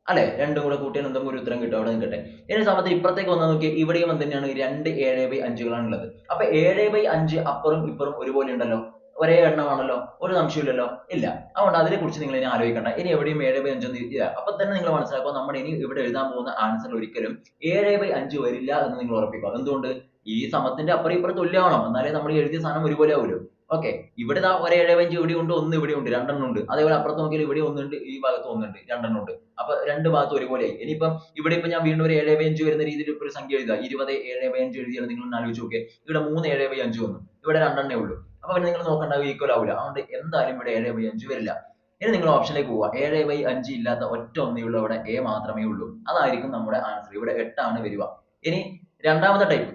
അല്ലെ? രണ്ടും കൂടെ കൂട്ടിയാൽ എന്തെങ്കിലും ഒരു ഉത്തരം കിട്ടും അവിടെ നിൽക്കട്ടെ. ഇനി സമത്ത് ഇപ്പുറത്തേക്ക് വന്നാൽ നോക്കിയാൽ ഇവിടെയും തന്നെയാണ് രണ്ട് ഏഴ് ബൈ അഞ്ചുകളാണ് ഉള്ളത് അപ്പൊ ഏഴ് ബൈ അഞ്ച് അപ്പുറം ഇപ്പുറം ഒരുപോലെ ഉണ്ടല്ലോ. ഒരേ എണ്ണമാണല്ലോ ഒരു സംശയമില്ലല്ലോ ഇല്ല. അതുകൊണ്ട് അതിനെ കുറിച്ച് നിങ്ങൾ ഇനി ആലോചിക്കണ്ട. ഇനി എവിടെയും ഏഴ് ബൈ അഞ്ചൊന്നും ഇല്ല. അപ്പൊ തന്നെ നിങ്ങൾ മനസ്സിലാക്കുക നമ്മൾ ഇനി ഇവിടെ എഴുതാൻ പോകുന്ന ആൻസർ ഒരിക്കലും ഏഴ് ബൈ അഞ്ച് വരില്ല എന്ന് നിങ്ങൾ ഉറപ്പിക്കുക. എന്തുകൊണ്ട്? ഈ സമത്തിന്റെ അപ്പുറം ഇപ്പുറം തുല്യമാണോ എന്നാലേ നമ്മൾ എഴുതിയ സാധനം ഒരുപോലെ ആവുമല്ലോ ഓക്കെ ഇവിടെ ദാ ഒരു ഏഴ് അഞ്ച് ഇവിടെ ഉണ്ട് ഒന്ന് ഇവിടെ ഉണ്ട് രണ്ടെണ്ണം ഉണ്ട്. അതേപോലെ അപ്പുറത്ത് നോക്കിയാൽ ഇവിടെ ഒന്നുണ്ട് ഈ ഭാഗത്ത് ഒന്നുണ്ട് രണ്ടെണ്ണം ഉണ്ട്. അപ്പൊ രണ്ട് ഭാഗത്ത് ഒരുപോലെ ആയി. ഇനിയിപ്പം ഇവിടെ ഇപ്പൊ ഞാൻ വീണ്ടും ഒരു ഏഴ് ബൈ അഞ്ച് വരുന്ന രീതിയിൽ ഇപ്പൊ ഒരു സംഖ്യ എഴുതുക. ഇരുപത് ഏഴ് ബൈ അഞ്ച് എഴുതിയാൽ നിങ്ങൾ ആലോചിച്ച് നോക്കിയേ. ഇവിടെ മൂന്ന് ഏഴ് ബൈ അഞ്ച് വന്നു. ഇവിടെ രണ്ടെണ്ണേ ഉള്ളൂ. അപ്പൊ പിന്നെ നിങ്ങൾ നോക്കണ്ട ഈക്വൽ ആവില്ല അതുകൊണ്ട് എന്തായാലും ഇവിടെ ഏഴ് ബൈ അഞ്ച് വരില്ല. ഇനി നിങ്ങൾ ഓപ്ഷനിലേക്ക് പോവുക. ഏഴ് ബൈ അഞ്ച് ഇല്ലാത്ത ഒറ്റ ഒന്നേ ഉള്ളൂ ഇവിടെ എ മാത്രമേ ഉള്ളൂ. അതായിരിക്കും നമ്മുടെ ആൻസർ ഇവിടെ എട്ടാണ് വരിക. ഇനി രണ്ടാമത്തെ ടൈപ്പ്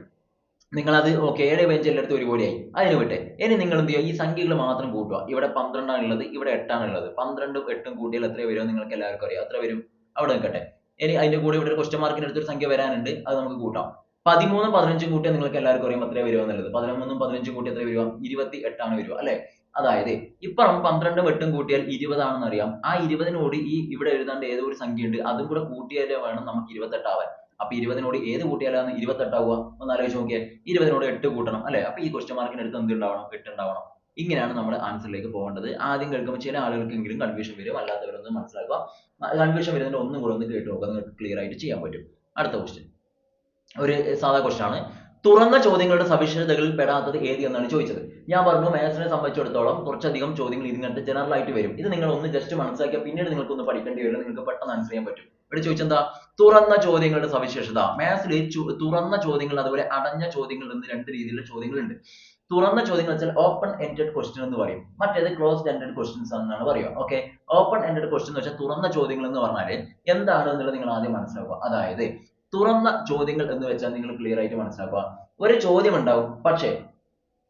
നിങ്ങൾ അത് ഓക്കെ ഏഴ് ബൈ അഞ്ച് എല്ലായിടത്തും ഒരുപോലെയായി. അതിന് വിട്ടെ. ഇനി നിങ്ങൾ എന്ത് ചെയ്യുക? ഈ സംഖ്യകൾ മാത്രം കൂട്ടുക. ഇവിടെ പന്ത്രണ്ടാണ് ഉള്ളത് ഇവിടെ എട്ടാണ് ഉള്ളത്. പന്ത്രണ്ടും എട്ടും കൂട്ടിയാൽ എത്ര വരും നിങ്ങൾക്ക് എല്ലാവർക്കും അറിയാം. എത്ര വരും? അവിടെ നിൽക്കട്ടെ. ഇനി അതിന്റെ കൂടെ ഇവിടെ ഒരു ക്വസ്റ്റ്യൻ മാർക്കിന് അടുത്തൊരു സംഖ്യ വരാനുണ്ട്. അത് നമുക്ക് കൂട്ടാം. പതിമൂന്നും പതിനഞ്ചും കൂട്ടിയാൽ നിങ്ങൾക്ക് എല്ലാവർക്കും അറിയാം എത്ര വരിക എന്നുള്ളത്. പതിനൊന്നും പതിനഞ്ചും കൂട്ടി എത്ര വരിക? ഇരുപത്തി എട്ടാണ് വരിക അല്ലെ? അതായത് ഇപ്പുറം പന്ത്രണ്ടും എട്ടും കൂട്ടിയാൽ ഇരുപതാണെന്ന് അറിയാം. ആ ഇരുപതിനോട് ഈ ഇവിടെ എഴുതാണ്ട് ഏതോ ഒരു സംഖ്യ ഉണ്ട് അതും കൂടെ കൂട്ടിയാലേ വേണം നമുക്ക് ഇരുപത്തെട്ടാവാൻ. അപ്പൊ ഇരുപതിനോട് ഏത് കൂട്ടിയാലാണ് ഇരുപത്തെട്ടാവുക? ഒന്ന് ആലോചിച്ച് നോക്കിയേ. ഇരുപതിനോട് എട്ട് കൂട്ടണം അല്ലെ? അപ്പൊ ഈ ക്വസ്റ്റ്യൻ മാർക്കിന് അടുത്ത് എന്ത് ഉണ്ടാവണം? എട്ട് ഉണ്ടാവണം. ഇങ്ങനെയാണ് നമ്മൾ ആൻസറിലേക്ക് പോകേണ്ടത്. ആദ്യം കേൾക്കുമ്പോൾ ചില ആളുകൾക്കെങ്കിലും കൺഫ്യൂഷൻ വരും. അല്ലാത്തവരൊന്ന് മനസ്സിലാക്കുക. കൺഫ്യൂഷൻ വരുന്നതിന്റെ ഒന്നും കൂടെ ഒന്ന് കേട്ട് നോക്കുക. നിങ്ങൾക്ക് ക്ലിയർ ആയിട്ട് ചെയ്യാൻ പറ്റും. അടുത്ത ക്വസ്റ്റ്യൻ ഒരു സാധാ ക്വസ്റ്റ്യൻ ആണ്. തുറന്ന ചോദ്യങ്ങളുടെ സവിശേഷതകളിൽ പെടാത്തത് ഏത് എന്നാണ് ചോദിച്ചത്. ഞാൻ പറഞ്ഞു മാത്സിനെ സംബന്ധിച്ചിടത്തോളം കുറച്ചധികം ചോദ്യങ്ങൾ ഇതിനകത്ത് ജനറൽ ആയിട്ട് വരും. ഇത് നിങ്ങൾ ഒന്ന് ജസ്റ്റ് മനസ്സിലാക്കിയാൽ പിന്നീട് നിങ്ങൾക്ക് ഒന്ന് പഠിക്കേണ്ടി വരില്ല നിങ്ങൾക്ക് പെട്ടെന്ന് ആൻസർ ചെയ്യാൻ പറ്റും. ഇവിടെ ചോദിച്ചെന്താ? തുറന്ന ചോദ്യങ്ങളുടെ സവിശേഷത. മാത്സിൽ തുറന്ന ചോദ്യങ്ങൾ അതുപോലെ അടഞ്ഞ ചോദ്യങ്ങൾ എന്ന് രണ്ട് രീതിയിലുള്ള ചോദ്യങ്ങളുണ്ട്. തുറന്ന ചോദ്യങ്ങൾ വെച്ചാൽ ഓപ്പൺ എൻഡഡ് ക്വസ്റ്റ്യൻ എന്ന് പറയും. മറ്റേത് ക്ലോസ്ഡ് എൻഡഡ് ക്വസ്റ്റ്യൻസ് എന്നാണ് പറയുക. ഓക്കെ ഓപ്പൺ എൻഡഡ് ക്വസ്റ്റ്യൻ എന്ന് വെച്ചാൽ തുറന്ന ചോദ്യങ്ങൾ എന്ന് പറഞ്ഞാൽ എന്താണ് എന്നുള്ളത് നിങ്ങൾ ആദ്യം മനസ്സിലാക്കുക. അതായത് തുറന്ന ചോദ്യങ്ങൾ എന്ന് വെച്ചാൽ നിങ്ങൾ ക്ലിയർ ആയിട്ട് മനസ്സിലാക്കുക. ഒരു ചോദ്യം ഉണ്ടാവും. പക്ഷേ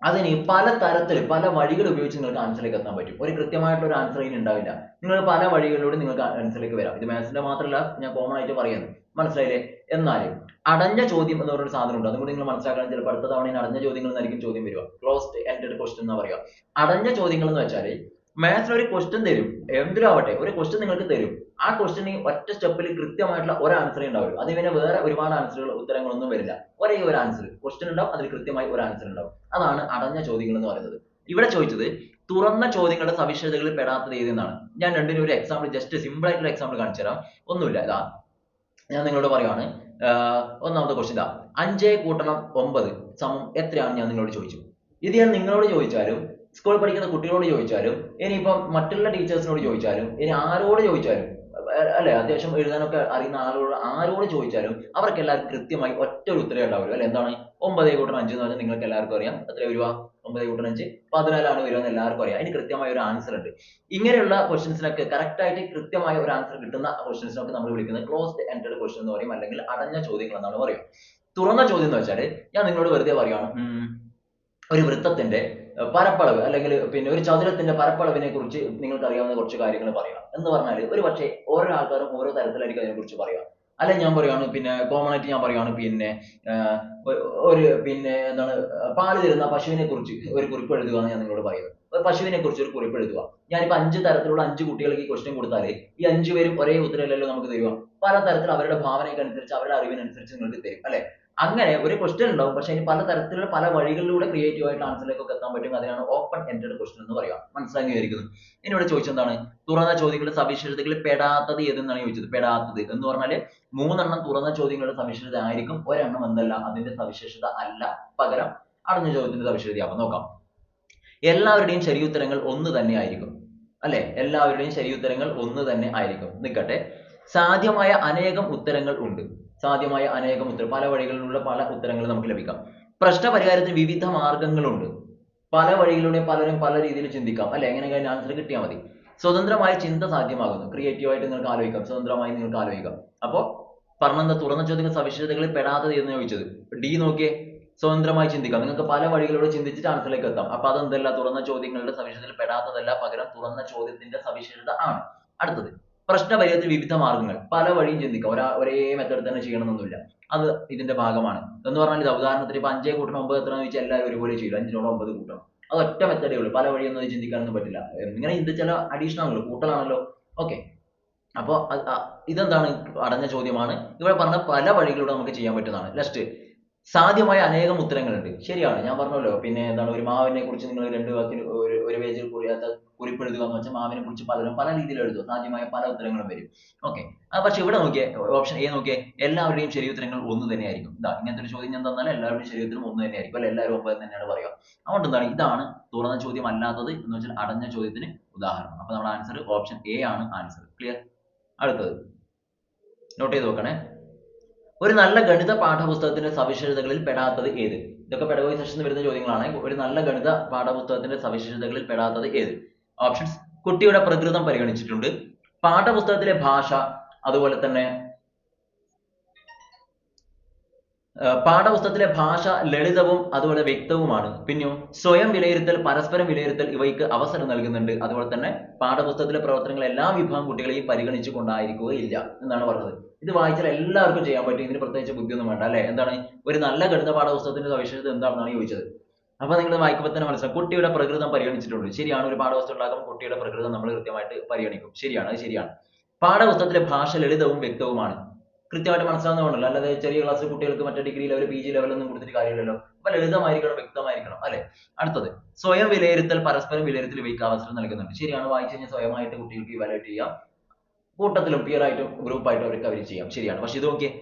അതിന് പല തരത്തിൽ പല വഴികൾ ഉപയോഗിച്ച് നിങ്ങൾക്ക് ആൻസറിലേക്ക് എത്താൻ പറ്റും. ഒരു കൃത്യമായിട്ടുള്ള ഒരു ആൻസർ ഇതിന് ഉണ്ടാവില്ല. നിങ്ങൾ പല വഴികളിലൂടെ നിങ്ങൾക്ക് ആൻസറിലേക്ക് വരാം. ഇത് മാത്സിന്റെ മാത്രമല്ല ഞാൻ കോമൺ ആയിട്ട് പറയുന്നത് മനസ്സിലായില്ലേ? എന്നാൽ അടഞ്ഞ ചോദ്യം എന്ന് പറയുന്ന സാധനം ഉണ്ട്. അതും കൂടി നിങ്ങൾ മനസ്സിലാക്കണം. ചിലപ്പോൾ അടുത്ത തവണ അടഞ്ഞ ചോദ്യങ്ങൾ എന്നായിരിക്കും ചോദ്യം വരിക. ക്ലോസ്ഡ് എൻഡഡ് ക്വസ്റ്റ്യൻ എന്ന് പറയുക. അടഞ്ഞ ചോദ്യങ്ങൾ എന്ന് വെച്ചാൽ മാത്സിൽ ഒരു ക്വസ്റ്റ്യൻ തരും. എന്തിലും ആവട്ടെ ഒരു ക്വസ്റ്റ്യൻ നിങ്ങൾക്ക് തരും. ആ ക്വസ്റ്റ്യന് ഒറ്റ സ്റ്റെപ്പിൽ കൃത്യമായിട്ടുള്ള ഒരു ആൻസറേ ഉണ്ടാവുള്ളൂ. അതിന് പിന്നെ വേറെ ഒരുപാട് ആൻസറുകൾ ഉത്തരങ്ങളൊന്നും വരില്ല. ഒരേ ഒരു ആൻസർ ക്വസ്റ്റ്യൻ ഉണ്ടാവും അതിൽ കൃത്യമായി ഒരു ആൻസർ ഉണ്ടാവും. അതാണ് അടഞ്ഞ ചോദ്യങ്ങൾ എന്ന് പറയുന്നത്. ഇവിടെ ചോദിച്ചത് തുറന്ന ചോദ്യങ്ങളുടെ സവിശേഷതകളിൽ പെടാത്തത് ഏതെന്നാണ് ഞാൻ രണ്ടിനും ഒരു എക്സാമ്പിൾ ജസ്റ്റ് സിമ്പിൾ ആയിട്ടുള്ള എക്സാമ്പിൾ കാണിച്ചു തരാം. ഒന്നുമില്ല ഇതാ. ഞാൻ നിങ്ങളോട് പറയുവാണ്. ഒന്നാമത്തെ ക്വസ്റ്റ്യൻ ഇതാ. അഞ്ചേ കൂട്ടണം ഒമ്പത് സമം എത്രയാണ് ഞാൻ നിങ്ങളോട് ചോദിച്ചു. ഇത് ഞാൻ നിങ്ങളോട് ചോദിച്ചാലും സ്കൂളിൽ പഠിക്കുന്ന കുട്ടികളോട് ചോദിച്ചാലും ഇനിയിപ്പം മറ്റുള്ള ടീച്ചേഴ്സിനോട് ചോദിച്ചാലും ഇനി ആരോട് ചോദിച്ചാലും അല്ലെ? അത്യാവശ്യം എഴുതാനൊക്കെ അറിയുന്ന ആളോട് ആരോട് ചോദിച്ചാലും അവർക്ക് എല്ലാവർക്കും കൃത്യമായി ഒറ്റ ഒരു ഉത്തരവേ ഉണ്ടാവുള്ളൂ. അല്ലെ? എന്താണ്? ഒമ്പതേ കൂട്ടണം അഞ്ച് എന്ന് പറഞ്ഞാൽ നിങ്ങൾക്ക് എല്ലാവർക്കും അറിയാം. എത്ര വരുക? ഒമ്പതേ കൂട്ടണം അഞ്ച്. പതിനാലാണ് വരിക എന്ന് എല്ലാവർക്കും അറിയാം. അതിന് കൃത്യമായ ഒരു ആൻസർ ഉണ്ട്. ഇങ്ങനെയുള്ള ക്വസ്റ്റ്യൻസിനൊക്കെ കറക്റ്റ് ആയിട്ട് കൃത്യമായ ഒരു ആൻസർ കിട്ടുന്ന ക്വസ്റ്റ്യൻസിനൊക്കെ നമ്മൾ വിളിക്കുന്നത് ക്ലോസ്ഡ് എൻഡഡ് ക്വസ്റ്റ്യൻ എന്ന് പറയും അല്ലെങ്കിൽ അടഞ്ഞ ചോദ്യങ്ങൾ എന്നാണ് പറയുക. തുറന്ന ചോദ്യം എന്ന് വെച്ചാൽ ഞാൻ നിങ്ങളോട് വെറുതെ പറയുകയാണ് ഒരു വൃത്തത്തിന്റെ പരപ്പളവ് അല്ലെങ്കിൽ പിന്നെ ഒരു ചതുരത്തിന്റെ പരപ്പളവിനെ കുറിച്ച് നിങ്ങൾക്ക് അറിയാവുന്ന കുറച്ച് കാര്യങ്ങൾ പറയാം. എന്ന് പറഞ്ഞാൽ ഒരു പക്ഷേ ഓരോ ആൾക്കാരും ഓരോ തരത്തിലായിരിക്കും അതിനെ കുറിച്ച് പറയുക അല്ലെ ഞാൻ പറയാണ് പിന്നെ കോമൺ ആയിട്ട് ഞാൻ പറയാണ് പിന്നെ ഒരു പിന്നെ എന്താണ് പാൽ തരുന്ന പശുവിനെ കുറിച്ച് ഒരു കുറിപ്പ് എഴുതുക എന്ന് ഞാൻ നിങ്ങളോട് പറയുന്നത്. പശുവിനെ കുറിച്ച് ഒരു കുറിപ്പ് എഴുതുക ഞാനിപ്പോ അഞ്ച് തരത്തിലുള്ള അഞ്ച് കുട്ടികൾക്ക് ഈ ക്വസ്റ്റ്യൻ കൊടുത്താൽ ഈ അഞ്ചു പേരും ഒരേ ഉത്തരമല്ലല്ലോ നമുക്ക് തരുക പല തരത്തിൽ അവരുടെ ഭാവനയ്ക്കനുസരിച്ച് അവരുടെ അറിവിനനുസരിച്ച് നിങ്ങൾക്ക് തരും അല്ലെ? അങ്ങനെ ഒരു ക്വസ്റ്റ്യൻ ഉണ്ടാവും. പക്ഷെ അതിന് പല തരത്തിലുള്ള പല വഴികളിലൂടെ ക്രിയേറ്റീവ് ആയിട്ട് ആൻസറിലേക്കൊക്കെ എത്താൻ പറ്റും. അതിനാണ് ഓപ്പൺ എൻഡഡ് ക്വസ്റ്റ്യൻ എന്ന് പറയുക മനസ്സിലാക്കി വിചാരിക്കുന്നു ഇവിടെ ചോദിച്ചെന്താണ് തുറന്ന ചോദ്യങ്ങളുടെ സവിശേഷതകളിൽ പെടാത്തത് ഏതെന്നാണ് ചോദിച്ചത്? പെടാത്തത് എന്ന് പറഞ്ഞാൽ മൂന്നെണ്ണം തുറന്ന ചോദ്യങ്ങളുടെ സവിശേഷത ആയിരിക്കും ഒരെണ്ണം എന്നല്ല അതിന്റെ സവിശേഷത അല്ല. പകരം അടഞ്ഞ ചോദ്യത്തിന്റെ സവിശേഷതയാവും നോക്കാം. എല്ലാവരുടെയും ശരിയുത്തരങ്ങൾ ഒന്ന് തന്നെ ആയിരിക്കും. അല്ലെ? എല്ലാവരുടെയും ശരിയുത്തരങ്ങൾ ഒന്ന് തന്നെ ആയിരിക്കും. നിൽക്കട്ടെ. സാധ്യമായ അനേകം ഉത്തരങ്ങൾ ഉണ്ട്. സാധ്യമായ അനേകം ഉത്തരം പല വഴികളിലുള്ള പല ഉത്തരങ്ങൾ നമുക്ക് ലഭിക്കാം. പ്രശ്ന പരിഹാരത്തിന് വിവിധ മാർഗങ്ങളുണ്ട്. പല വഴികളിലൂടെ പലരും പല രീതിയിൽ ചിന്തിക്കാം. അല്ലെ? എങ്ങനെ കഴിഞ്ഞ ആൻസർ കിട്ടിയാൽ മതി. സ്വതന്ത്രമായ ചിന്ത സാധ്യമാകുന്നു. ക്രിയേറ്റീവ് ആയിട്ട് നിങ്ങൾക്ക് ആലോചിക്കാം. സ്വതന്ത്രമായി നിങ്ങൾക്ക് ആലോചിക്കാം. അപ്പോൾ പറഞ്ഞ തുറന്ന ചോദ്യങ്ങൾ സവിശേഷതകളിൽ പെടാത്തത് എന്ന് ചോദിച്ചത്? ഡി നോക്കിയേ. സ്വതന്ത്രമായി ചിന്തിക്കാം. നിങ്ങൾക്ക് പല വഴികളിലൂടെ ചിന്തിച്ചിട്ട് ആൻസറിലേക്ക് എത്താം. അപ്പൊ അതെന്തല്ല? തുറന്ന ചോദ്യങ്ങളുടെ സവിശേഷതയിൽ പെടാത്തതല്ല. പകരം തുറന്ന ചോദ്യത്തിന്റെ സവിശേഷത ആണ്. അടുത്തത്. പ്രശ്ന പരിഹാരത്തിൽ വിവിധ മാർഗങ്ങൾ. പല വഴിയും ചിന്തിക്കാം. ഒരാ ഒരേ മെത്തേഡ് തന്നെ ചെയ്യണമെന്നൊന്നുമില്ല. അത് ഇതിന്റെ ഭാഗമാണ്. എന്ന് പറഞ്ഞാൽ ഇത് ഉദാഹരണത്തിന് ഇപ്പൊ അഞ്ചേ കൂട്ടണം ഒമ്പത് എത്ര വെച്ചാൽ എല്ലാവരും ഒരുപോലെ ചെയ്യും. അഞ്ചിനോട് ഒമ്പത് കൂട്ടണം. അത് ഒറ്റ മെത്തേഡേ ഉള്ളൂ. പല വഴിയൊന്നും ചിന്തിക്കാനൊന്നും പറ്റില്ല. ഇങ്ങനെ ചില അഡീഷണൽ ആണല്ലോ കൂട്ടലാണല്ലോ ഓക്കെ അപ്പോൾ ഇതെന്താണ്? അടഞ്ഞ ചോദ്യമാണ്. ഇവിടെ പറഞ്ഞ പല വഴികളിലൂടെ നമുക്ക് ചെയ്യാൻ പറ്റുന്നതാണ്. നെക്സ്റ്റ് സാധ്യമായ അനേകം ഉത്തരങ്ങളുണ്ട്. ശരിയാണ്. ഞാൻ പറഞ്ഞല്ലോ പിന്നെ എന്താണ് ഒരു മാവിനെ കുറിച്ച് നിങ്ങൾ രണ്ട് വാക്കിൽ ഒരു ഒരു പേജിൽ കുറിയാത്ത കുറിപ്പ് എഴുതുക എന്ന് വെച്ചാൽ മാവിനെ കുറിച്ച് പലരും പല രീതിയിൽ എഴുതും. സാധ്യമായ പല ഉത്തരങ്ങളും വരും. ഓക്കെ. പക്ഷെ ഇവിടെ നോക്കിയേ ഓപ്ഷൻ എ നോക്കിയേ എല്ലാവരുടെയും ശരി ഉത്തരങ്ങൾ ഒന്ന് തന്നെയായിരിക്കും. ഇതാ ഇങ്ങനത്തെ ഒരു ചോദ്യം ഞാൻ തന്നാൽ എല്ലാവരുടെയും ശരി ഉത്തരം ഒന്ന് തന്നെയായിരിക്കും. അല്ലെ എല്ലാവരും ഒമ്പത് തന്നെയാണ് പറയുക. അതുകൊണ്ട് എന്താണ് ഇതാണ് തുറന്ന ചോദ്യം അല്ലാത്തത് എന്ന് വെച്ചാൽ അടഞ്ഞ ചോദ്യത്തിന് ഉദാഹരണം. അപ്പൊ നമ്മുടെ ആൻസർ ഓപ്ഷൻ എ ആണ് ആൻസർ ക്ലിയർ അടുത്തത്. നോട്ട് ചെയ്ത് നോക്കണേ ഒരു നല്ല ഗണിത പാഠപുസ്തകത്തിന്റെ സവിശേഷതകളിൽ പെടാത്തത് ഏത്? ഇതൊക്കെ പെടകോയി സെഷനിൽ വരുന്ന ചോദ്യങ്ങളാണ്. ഒരു നല്ല ഗണിത പാഠപുസ്തകത്തിന്റെ സവിശേഷതകളിൽ പെടാത്തത് ഏത്? ഓപ്ഷൻസ് കുട്ടിയുടെ പ്രകൃതം പരിഗണിച്ചിട്ടുണ്ട്. പാഠപുസ്തകത്തിലെ ഭാഷ അതുപോലെ തന്നെ പാഠപുസ്തകത്തിലെ ഭാഷ ലളിതവും അതുപോലെ വ്യക്തവുമാണ്. പിന്നെയോ സ്വയം വിലയിരുത്തൽ പരസ്പരം വിലയിരുത്തൽ ഇവയ്ക്ക് അവസരം നൽകുന്നുണ്ട്. അതുപോലെ തന്നെ പാഠപുസ്തകത്തിലെ പ്രവർത്തനങ്ങൾ എല്ലാ വിഭാഗം കുട്ടികളെയും പരിഗണിച്ചു കൊണ്ടായിരിക്കുകയില്ല എന്നാണ് പറഞ്ഞത്. ഇത് വായിച്ചാൽ എല്ലാവർക്കും ചെയ്യാൻ പറ്റും. ഇതിന് പ്രത്യേകിച്ച് ബുദ്ധിയൊന്നും വേണ്ട അല്ലെ? എന്താണ്? ഒരു നല്ല ഗണിത പാഠപുസ്തകത്തിന്റെ സവിശേഷത എന്താണെന്നാണ് ചോദിച്ചത്. അപ്പൊ നിങ്ങൾ വായിക്കുമ്പോൾ തന്നെ മനസ്സിലാക്കും കുട്ടിയുടെ പ്രകൃതം പരിഗണിച്ചിട്ടുണ്ട്. ശരിയാണ് ഒരു പാഠപുസ്തകം ഉണ്ടാക്കുമ്പോൾ കുട്ടിയുടെ പ്രകൃതം നമ്മൾ കൃത്യമായിട്ട് പരിഗണിക്കും. ശരിയാണ് അത് ശരിയാണ്. പാഠപുസ്തകത്തിലെ ഭാഷ ലളിതവും വ്യക്തവുമാണ്. കൃത്യമായിട്ട് മനസ്സിലാവുന്നതാണല്ലോ അല്ലാതെ ചെറിയ ക്ലാസ് കുട്ടികൾക്ക് മറ്റേ ഡിഗ്രി ലെവൽ പി ജി ലെവലൊന്നും കൊടുത്തിട്ട് കാര്യമില്ലല്ലോ. അപ്പൊ ലളിതമായിരിക്കണം വ്യക്തമായിരിക്കണം അല്ലെ? അടുത്തത് സ്വയം വിലയിരുത്തൽ പരസ്പരം വിലയിരുത്തൽ ഇവയ്ക്ക് അവസരം നൽകുന്നുണ്ട്. ശരിയാണ് വായിച്ചു കഴിഞ്ഞാൽ സ്വയമായിട്ട് കുട്ടികൾക്ക് ഇവാലുവേറ്റ് ചെയ്യാം. കൂട്ടത്തിലും പിയർ ആയിട്ടും ആയിട്ടും അവർക്ക് അവർ ചെയ്യാം. ശരിയാണ്. പക്ഷെ ഇത് നോക്കിയേ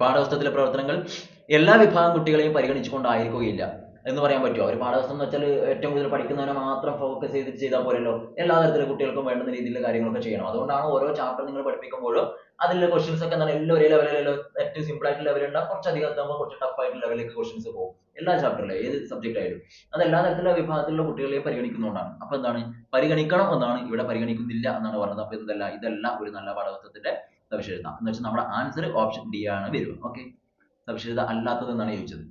പാഠപുസ്തകത്തിലെ പ്രവർത്തനങ്ങൾ എല്ലാ വിഭാഗം കുട്ടികളെയും പരിഗണിച്ചുകൊണ്ടായിരിക്കുകയില്ല. എന്ന് പറയാൻ പറ്റുമോ ഒരു പാഠപുസ്തകം എന്ന് വെച്ചാൽ ഏറ്റവും കൂടുതൽ പഠിക്കുന്നവനെ മാത്രം ഫോക്കസ് ചെയ്ത് ചെയ്താൽ പോരല്ലോ. എല്ലാ തരത്തിലുള്ള കുട്ടികൾക്കും വേണ്ടുന്ന രീതിയിലുള്ള കാര്യങ്ങളൊക്കെ ചെയ്യണം. അതുകൊണ്ടാണ് ഓരോ ചാപ്റ്റർ നിങ്ങൾ പഠിപ്പിക്കുമ്പോഴും അതിലെ ക്വസ്റ്റ്യൻസ് ഒക്കെ എന്താണ് എല്ലാം ഒരേ ലെവലിലല്ലോ ഏറ്റവും സിമ്പിൾ ആയിട്ടുള്ള ലെവൽ ഉണ്ടാവും. കുറച്ച് അധികം എത്തുമ്പോൾ കുറച്ച് ടഫ് ആയിട്ടുള്ള ലെവലിലേക്ക് ക്വസ്റ്റ്യൻസ് പോകും. എല്ലാ ചാപ്റ്ററിലും ഏത് സബ്ജക്റ്റ് ആയാലും. അത് എല്ലാ തരത്തിലുള്ള വിഭാഗത്തിലുള്ള കുട്ടികളെയും പരിഗണിക്കുന്നതുകൊണ്ടാണ്. അപ്പൊ എന്താണ്? പരിഗണിക്കണം എന്നാണ് ഇവിടെ പരിഗണിക്കുന്നില്ല എന്നാണ് പറഞ്ഞത്. അപ്പൊ ഇതല്ല ഇതല്ല ഒരു നല്ല പാഠപുസ്തകത്തിന്റെ സവിശേഷത. എന്ന് വെച്ചാൽ നമ്മുടെ ആൻസർ ഓപ്ഷൻ ഡി ആണ് വരിക. ഓക്കെ സവിശേഷത അല്ലാത്തത് എന്നാണ് ചോദിച്ചത്.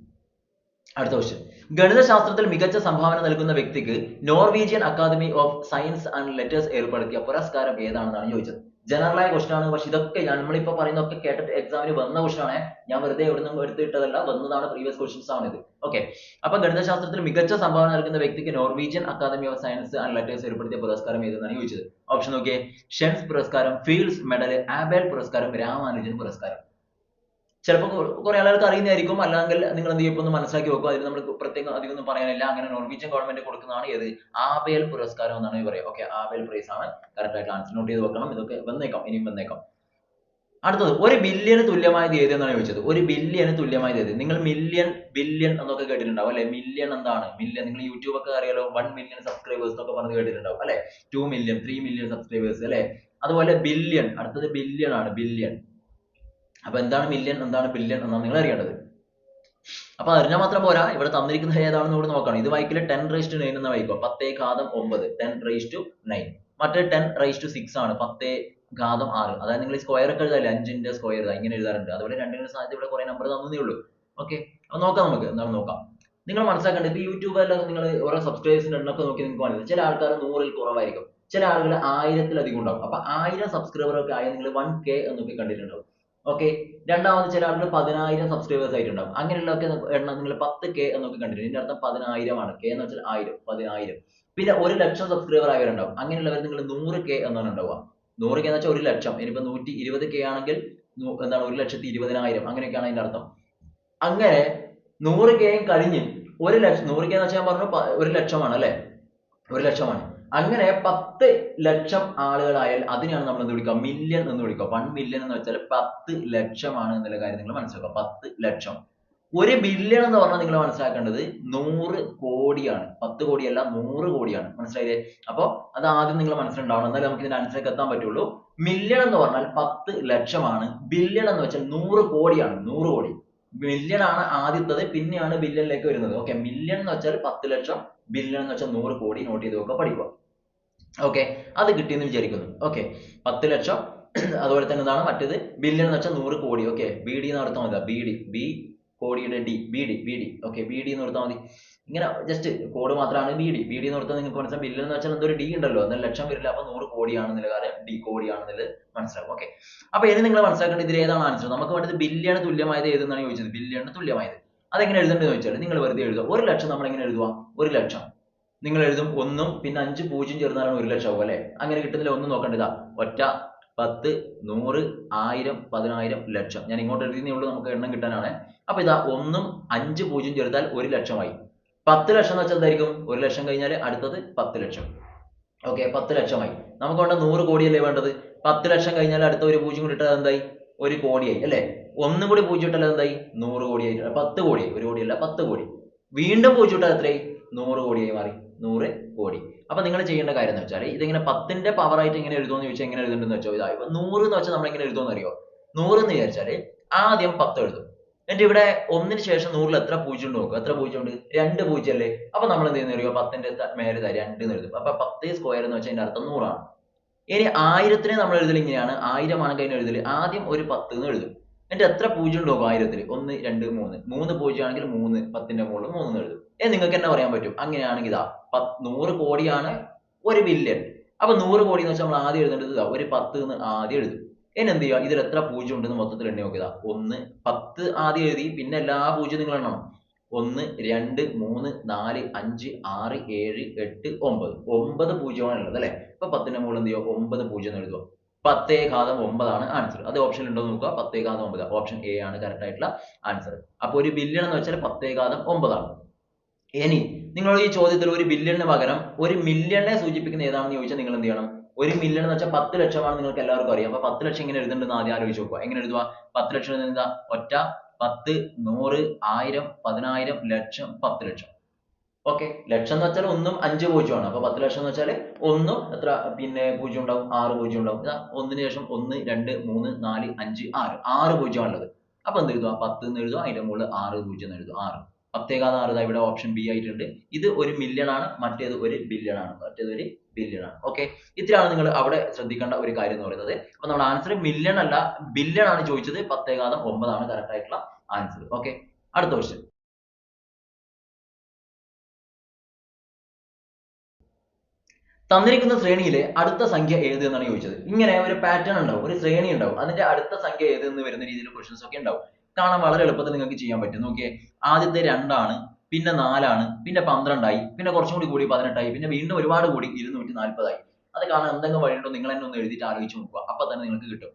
അടുത്ത ക്വസ്റ്റ്യൻ ഗണിതശാസ്ത്രത്തിൽ മികച്ച സംഭാവന നൽകുന്ന വ്യക്തിക്ക് Norwegian academy of science and letters ഏർപ്പെടുത്തിയ പുരസ്കാരം ഏതാണെന്നാണ് ചോദിച്ചത്. ജനറൽ ആയ ക്വസ്റ്റൻ ആണ്. പക്ഷെ ഇതൊക്കെ നമ്മളിപ്പോ പറയുന്നതൊക്കെ കേട്ടിട്ട് എക്സാമിന് വന്ന ക്വസ്റ്റൻ ആണ്. ഞാൻ വെറുതെ എവിടെ നിന്നും എടുത്തിട്ടതല്ല. വന്നതാണ് പ്രീവിയസ് ക്വസ്റ്റൻസ് ആണ് ഇത്. ഓക്കെ അപ്പൊ ഗണിതശാസ്ത്രത്തിൽ മികച്ച സംഭാവന നൽകുന്ന വ്യക്തിക്ക് Norwegian academy of science and letters ഏർപ്പെടുത്തിയ പുരസ്കാരം ഏതെന്നാണ് ചോദിച്ചത്? ഓപ്ഷൻ നോക്കിയേ. ഷെൻസ് പുരസ്കാരം ഫീൽഡ്സ് മെഡൽ ആബേൽ പുരസ്കാരം രാമാനുജൻ പുരസ്കാരം. ചിലപ്പോൾ കുറെ ആളുകൾക്ക് അറിയുന്നതായിരിക്കും. അല്ലെങ്കിൽ നിങ്ങൾ എന്ത് ചെയ്യും ഒന്ന് മനസ്സിലാക്കി വെക്കുക അതിന് നമ്മൾ പ്രത്യേകം അധികം ഒന്നും പറയാനില്ല. അങ്ങനെ നോർവീജിയൻ ഗവൺമെന്റ് കൊടുക്കുന്നതാണ് ഏത് ആബേൽ പുരസ്കാരം എന്നാണ് പറയുക. ഓക്കെ ആബേൽ പ്രൈസ് ആണ്. കറക്റ്റ് ആയിട്ട് ആൻസർ നോട്ട് ചെയ്ത് വെക്കണം. ഇതൊക്കെ വന്നേക്കാം. ഇനിയും വന്നേക്കാം. അടുത്തത് ഒരു ബില്യന് തുല്യമായത് ഏത് എന്നാണ് ചോദിച്ചത്. ഒരു ബില്യന് തുല്യമായത് ഏത് നിങ്ങൾ മില്യൺ ബില്യൺ എന്നൊക്കെ കേട്ടിട്ടുണ്ടാവും അല്ലെ? മില്യൺ എന്താണ്? മില്യൺ നിങ്ങൾ യൂട്യൂബ് ഒക്കെ അറിയാലോ? വൺ മില്യൺ സബ്സ്ക്രൈബേഴ്സ് എന്നൊക്കെ പറഞ്ഞ് കേട്ടിട്ടുണ്ടാവും അല്ലെ? Two million three million subscribers അല്ലെ? അതുപോലെ ബില്യൺ അടുത്തത് ബില്യൺ ആണ്. ബില്യൺ അപ്പൊ എന്താണ് മില്യൺ എന്താണ് ബില്യൺ എന്നാണ് നിങ്ങൾ അറിയേണ്ടത്. അപ്പൊ അറിഞ്ഞാൽ മാത്രം പോരാ. ഇവിടെ തന്നിരിക്കുന്നത് ഏതാണെന്ന് ഇവിടെ നോക്കണം. ഇത് വായിക്കൽ ടെൻ റൈസ് ടു നയൻ എന്ന വായിക്കുക പത്തേ ഘാതം ഒമ്പത്. ടെൻ റൈസ് ടു നയൻ മറ്റേ ടെൻ റൈസ് ടു സിക്സ് ആണ്. പത്തേ ഘാതം ആറ്. അതായത് നിങ്ങൾ സ്ക്വയർ ഒക്കെ എഴുതാല്ലേ അഞ്ചിന്റെ സ്ക്വയർ ഇങ്ങനെ എഴുതാറുണ്ട്. അതുപോലെ രണ്ടിന്റെ സാധ്യത ഇവിടെ കുറെ നമ്പർ തന്നേ ഉള്ളൂ. ഓക്കെ അപ്പൊ നോക്കാം നമുക്ക്. എന്താണ് നോക്കാം? നിങ്ങൾ മനസ്സിലാക്കേണ്ടത് ഇപ്പൊ യൂട്യൂബിലൊക്കെ നിങ്ങൾ ഓരോ സബ്സ്ക്രൈബേഴ്സിന്റെ എണ്ണൊക്കെ നോക്കി നിങ്ങൾക്ക് മനസ്സിലാവും ചില ആൾക്കാർ നൂറിൽ കുറവായിരിക്കും. ചില ആളുകൾ ആയിരത്തിലധികം ഉണ്ടാവും അപ്പൊ ആയിരം സബ്സ്ക്രൈബർ ഒക്കെ ആയ നിങ്ങൾ വൺ കെ എന്നൊക്കെ കണ്ടിട്ടുണ്ടാവും. ഓക്കെ രണ്ടാമത് ചില ആളുകൾ പതിനായിരം സബ്സ്ക്രൈബേഴ്സ് ആയിട്ടുണ്ടാവും. അങ്ങനെയുള്ളതൊക്കെ എണ്ണം? നിങ്ങൾ പത്ത് കെ എന്നൊക്കെ കണ്ടിട്ടുണ്ട്. ഇതിന്റെ അർത്ഥം പതിനായിരം ആണ്. കെ എന്ന് വെച്ചാൽ ആയിരം. പതിനായിരം. പിന്നെ ഒരു ലക്ഷം സബ്സ്ക്രൈബർ ആയവരുണ്ടാവും. അങ്ങനെയുള്ളവർ നിങ്ങൾ നൂറ് കെ എന്നാണ് ഉണ്ടാവുക. നൂറ് കെ എന്ന് വെച്ചാൽ ഒരു ലക്ഷം. ഇനിയിപ്പോ നൂറ്റി ഇരുപത് കെ ആണെങ്കിൽ എന്താണ്? ഒരു ലക്ഷത്തി ഇരുപതിനായിരം. അങ്ങനെയൊക്കെയാണ് അതിന്റെ അർത്ഥം. അങ്ങനെ നൂറ് കെയും കഴിഞ്ഞ് ഒരു ലക്ഷം നൂറ് കെ എന്ന് വെച്ചാൽ ഞാൻ പറഞ്ഞു ഒരു ലക്ഷമാണ് അല്ലേ? ഒരു ലക്ഷമാണ്. അങ്ങനെ പത്ത് ലക്ഷം ആളുകളായാൽ അതിനെയാണ് നമ്മൾ എന്ത് വിളിക്കുക? മില്യൺ എന്ന് വിളിക്കുക. വൺ മില്യൺ എന്ന് വെച്ചാൽ പത്ത് ലക്ഷമാണ് എന്നുള്ള കാര്യം നിങ്ങൾ മനസ്സിലാക്കുക. പത്ത് ലക്ഷം. ഒരു ബില്യൺ എന്ന് പറഞ്ഞാൽ നിങ്ങൾ മനസ്സിലാക്കേണ്ടത് നൂറ് കോടിയാണ്. പത്ത് കോടിയല്ല നൂറ് കോടിയാണ്. മനസ്സിലായില്ലേ? അപ്പോൾ അത് ആദ്യം നിങ്ങൾ മനസ്സിലുണ്ടാവണം. എന്നാലേ നമുക്ക് ഇതിന്റെ ആൻസറിലേക്ക് എത്താൻ പറ്റുള്ളൂ. മില്യൺ എന്ന് പറഞ്ഞാൽ പത്ത് ലക്ഷമാണ്. ബില്യൺ എന്ന് വെച്ചാൽ നൂറ് കോടിയാണ്. നൂറ് കോടി. മില്യൺ ആണ് ആദ്യത്തത് പിന്നെയാണ് ബില്യണിലേക്ക് വരുന്നത്. ഓക്കെ മില്യൺ എന്ന് വെച്ചാൽ പത്ത് ലക്ഷം ബില്യൺ എന്ന് വെച്ചാൽ നൂറ് കോടി നോട്ട് ചെയ്ത് വെക്കുക പഠിക്കുക. ഓക്കെ അത് കിട്ടിയെന്ന് വിചാരിക്കുന്നു. ഓക്കെ പത്ത് ലക്ഷം. അതുപോലെ തന്നെ എന്താണ് മറ്റേത്. ബില്യൺ എന്ന് വെച്ചാൽ നൂറ് കോടി. ഓക്കെ ബി ഡി എന്ന് ഓർത്താൽ മതി. ബി ഡി ബി കോടിയുടെ D B D B D okay B D എന്ന് ഓർത്താൽ മതി. ഇങ്ങനെ ജസ്റ്റ് കോഡ് മാത്രമാണ് ബി ഡി ബി ഡി എന്ന് ഓർത്താൽ നിങ്ങൾക്ക് മനസ്സിലാവും. ബില്യൺ എന്ന് വെച്ചാൽ എന്തൊരു ഡി ഉണ്ടല്ലോ. എന്നാൽ ലക്ഷം വരില്ല. അപ്പൊ നൂറ് കോടിയാണെന്നുള്ള കാര്യം ഡി കോടിയാണെന്നുള്ളത് മനസ്സിലാവും. ഓക്കെ അപ്പൊ ഇനി നിങ്ങൾ മനസ്സിലാക്കേണ്ടത് ഇതിൽ ഏതാണ് ആൻസർ നമുക്ക് വേണ്ടത് ബില്യണ് തുല്യമായത് ഏതെന്നാണ് ചോദിച്ചത്? ബില്യണ് തുല്യമായത്. അതെങ്ങനെ എഴുതേണ്ടത് ചോദിച്ചാൽ നിങ്ങൾ വെറുതെ എഴുതുക. ഒരു ലക്ഷം നമ്മൾ എങ്ങനെ എഴുതുക? ഒരു ലക്ഷം. നിങ്ങൾ എഴുതും ഒന്നും പിന്നെ അഞ്ച് പൂജ്യം ചേർന്നാലാണ് ഒരു ലക്ഷം അല്ലേ? അങ്ങനെ കിട്ടുന്നില്ല ഒന്നും നോക്കേണ്ടതാ ഒറ്റ പത്ത് നൂറ് ആയിരം പതിനായിരം ലക്ഷം. ഞാൻ ഇങ്ങോട്ട് എഴുതിയേ ഉള്ളൂ നമുക്ക് എണ്ണം കിട്ടാനാണ്. അപ്പൊ ഇതാ ഒന്നും അഞ്ച് പൂജ്യം ചേർത്താൽ ഒരു ലക്ഷമായി. പത്ത് ലക്ഷം എന്ന് വെച്ചാൽ എന്തായിരിക്കും? ഒരു ലക്ഷം കഴിഞ്ഞാൽ അടുത്തത് പത്ത് ലക്ഷം. ഓക്കെ പത്ത് ലക്ഷമായി. നമുക്ക് വേണ്ട നൂറ് കോടിയല്ലേ വേണ്ടത്? പത്ത് ലക്ഷം കഴിഞ്ഞാൽ അടുത്ത ഒരു പൂജ്യം കൂടി ഇട്ടാൽ എന്തായി ഒരു കോടിയായി അല്ലേ? ഒന്നും കൂടി പൂജ്യം ഇട്ടാൽ എന്തായി നൂറ് കോടിയായി. പത്ത് കോടി ഒരു കോടിയല്ല പത്ത് കോടി. വീണ്ടും പൂജ്യം ഇട്ടാൽ എത്രയായി? നൂറ് കോടിയായി മാറി. നൂറ് കോടി. അപ്പൊ നിങ്ങൾ ചെയ്യേണ്ട കാര്യം എന്ന് വെച്ചാൽ ഇതിങ്ങനെ പത്തിന്റെ പവർ ആയിട്ട് എങ്ങനെ എഴുതുമെന്ന് ചോദിച്ചാൽ എങ്ങനെ എഴുതുന്നുണ്ടെന്ന് വെച്ചാൽ ഇതാ ഇപ്പൊ നൂറ് എന്ന് വെച്ചാൽ നമ്മൾ എങ്ങനെ എഴുതുമെന്ന് അറിയോ? നൂറ് എന്ന് വിചാരിച്ചാൽ ആദ്യം പത്ത് എഴുതും. എന്നിട്ട് ഇവിടെ ഒന്നിന് ശേഷം നൂറിൽ എത്ര പൂജ്യം ഉണ്ട് നോക്കുക എത്ര പൂജ്യം ഉണ്ട്? രണ്ട് പൂജ്യം അല്ലേ? അപ്പൊ നമ്മൾ എന്ത് ചെയ്യുന്ന അറിയോ പത്തിന്റെ മേലെ രണ്ട് എന്ന് എഴുതും. അപ്പൊ പത്ത് സ്ക്വയർ എന്ന് വെച്ചാൽ അതിന്റെ അർത്ഥം നൂറാണ്. ഇനി ആയിരത്തിനെ നമ്മൾ എഴുതൽ ഇങ്ങനെയാണ്. ആയിരം ആണെങ്കിൽ അതിന് എഴുതൽ ആദ്യം ഒരു പത്ത് എന്ന് എഴുതും. എന്നിട്ട് എത്ര പൂജ്യം ഉണ്ടോ ആയിരത്തിൽ? ഒന്ന് രണ്ട് മൂന്ന്. മൂന്ന് പൂജ്യം ആണെങ്കിൽ മൂന്ന് പത്തിന്റെ മുകളിൽ മൂന്ന് എന്ന് എഴുതും. ഏ നിങ്ങൾക്ക് തന്നെ പറയാൻ പറ്റും? അങ്ങനെയാണെങ്കിൽ ഇതാ നൂറ് കോടിയാണ് ഒരു ബില്യൺ അപ്പൊ നൂറ് കോടി എന്ന് വെച്ചാൽ നമ്മൾ ആദ്യം എഴുതേണ്ടത് ഇതാ ഒരു പത്ത് എന്ന് ആദ്യം എഴുതും. ഇനി എന്ത് ചെയ്യുക? ഇതിൽ എത്ര പൂജ്യം ഉണ്ടെന്ന് മൊത്തത്തിൽ എണ്ണി നോക്കുക. ഒന്ന് പത്ത് ആദ്യം എഴുതി പിന്നെ എല്ലാ പൂജ്യം നിങ്ങൾ എണ്ണണം. ഒന്ന് രണ്ട് മൂന്ന് നാല് അഞ്ച് ആറ് ഏഴ് എട്ട് ഒമ്പത്. ഒമ്പത് പൂജ്യമാണ് ഉള്ളത് അല്ലെ? അപ്പൊ പത്തിന്റെ മുകളിൽ എന്ത് ചെയ്യുക? ഒമ്പത് പൂജ്യം എന്ന് എഴുതുക. പത്തേ ഘാതം ഒമ്പതാണ് ആൻസർ അത് ഓപ്ഷൻ ഉണ്ടോ നോക്കുക. പത്തേ ഘാതം ഒമ്പത്. ഓപ്ഷൻ എ ആണ് കറക്റ്റ് ആയിട്ടുള്ള ആൻസർ അപ്പൊ ഒരു ബില്യൺ എന്ന് വെച്ചാൽ പത്തേ ഘാതം ഒമ്പതാണ്. ഇനി നിങ്ങൾ ഈ ചോദ്യത്തിൽ ഒരു ബില്യണിന് പകരം ഒരു മില്യണിനെ സൂചിപ്പിക്കുന്ന ഏതാണെന്ന് ചോദിച്ചാൽ നിങ്ങൾ എന്ത് ചെയ്യണം? ഒരു മില്യൺ എന്ന് വെച്ചാൽ പത്ത് ലക്ഷമാണ് നിങ്ങൾക്ക് എല്ലാവർക്കും അറിയാം. അപ്പൊ പത്ത് ലക്ഷം എങ്ങനെ എഴുതേണ്ടതെന്ന് ആദ്യം ആലോചിച്ച് നോക്കുക. എങ്ങനെ എഴുതുക? പത്ത് ലക്ഷം എന്താ? ഒറ്റ പത്ത് നൂറ് ആയിരം പതിനായിരം ലക്ഷം പത്ത് ലക്ഷം. ഓക്കെ ലക്ഷം എന്ന് വെച്ചാൽ ഒന്നും അഞ്ച് പൂജ്യമാണ് അപ്പൊ പത്ത് ലക്ഷം എന്ന് വെച്ചാൽ ഒന്നും എത്ര? പിന്നെ പൂജ്യം ഉണ്ടാവും. ആറ് പൂജ്യം ഉണ്ടാവും. ഒന്നിന് ശേഷം ഒന്ന് രണ്ട് മൂന്ന് നാല് അഞ്ച് ആറ്. ആറ് പൂജ്യമാണുള്ളത് അപ്പൊ എന്ത് എഴുതുക പത്ത് എന്ന് എഴുതുക അതിന്റെ മുകളിൽ ആറ് പൂജ്യം എന്ന് എഴുതുക ആറ്. പത്തേകാൽ ആറ് ഇവിടെ ഓപ്ഷൻ ബി ആയിട്ടുണ്ട്. ഇത് ഒരു മില്യൺ ആണ്. മറ്റേത് ഒരു ബില്യൺ ആണ്. മറ്റേത് ഒരു ബില്യൺ ആണ്. ഓക്കെ ഇത്രയാണ് നിങ്ങൾ അവിടെ ശ്രദ്ധിക്കേണ്ട ഒരു കാര്യം എന്ന് പറയുന്നത്. അപ്പൊ നമ്മുടെ ആൻസർ മില്യൺ അല്ല ബില്യൺ ആണ് ചോദിച്ചത്. പത്തേകാലം ഒമ്പതാണ് കറക്റ്റ് ആയിട്ടുള്ള ആൻസർ ഓക്കെ അടുത്ത ക്വസ്റ്റ്യൻ തന്നിരിക്കുന്ന ശ്രേണിയിലെ അടുത്ത സംഖ്യ ഏത് എന്നാണ് ചോദിച്ചത്. ഇങ്ങനെ ഒരു പാറ്റേൺ ഉണ്ടാവും. ഒരു ശ്രേണി ഉണ്ടാവും. അതിന്റെ അടുത്ത സംഖ്യ ഏത് എന്ന് വരുന്ന രീതിയിൽ ക്വസ്റ്റൻസ് ഒക്കെ ഉണ്ടാവും. കാണാൻ വളരെ എളുപ്പത്തിൽ നിങ്ങൾക്ക് ചെയ്യാൻ പറ്റും. നോക്കിയേ ആദ്യത്തെ രണ്ടാണ് പിന്നെ നാലാണ് പിന്നെ പന്ത്രണ്ടായി പിന്നെ കുറച്ചും കൂടി കൂടി പതിനെട്ടായി പിന്നെ വീണ്ടും ഒരുപാട് കൂടി ഇരുന്നൂറ്റി നാൽപ്പതായി അത് കാണാൻ എന്തെങ്കിലും വഴിയുണ്ടോ? നിങ്ങൾ തന്നെ ഒന്ന് എഴുതിയിട്ട് ആലോചിച്ച് നോക്കുക. അപ്പൊ തന്നെ നിങ്ങൾക്ക് കിട്ടും.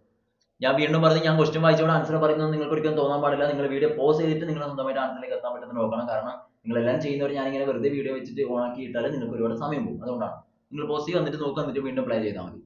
ഞാൻ വീണ്ടും പറഞ്ഞു ഞാൻ ക്വസ്റ്റ്യൻ വായിച്ചോടെ ആൻസർ പറയുന്നത് നിങ്ങൾക്ക് ഒരിക്കലും തോന്നാൻ പാടില്ല. നിങ്ങൾ വീഡിയോ പോസ് ചെയ്തിട്ട് നിങ്ങൾ സ്വന്തമായിട്ട് ആൻസറിലേക്ക് എത്താൻ പറ്റുന്ന നോക്കണം. കാരണം നിങ്ങൾ നിങ്ങളെല്ലാം ചെയ്യുന്നവർ ഇങ്ങനെ വെറുതെ വീഡിയോ വെച്ചിട്ട് ഓണാക്കി ഇട്ടാലും നിങ്ങൾക്ക് ഒരുപാട് സമയം പോകും. അതുകൊണ്ടാണ്. നിങ്ങൾ പോസ് ചെയ്ത് വന്നിട്ട് നോക്കുക എന്നിട്ട് വീണ്ടും പ്ലേ ചെയ്താൽ മതി.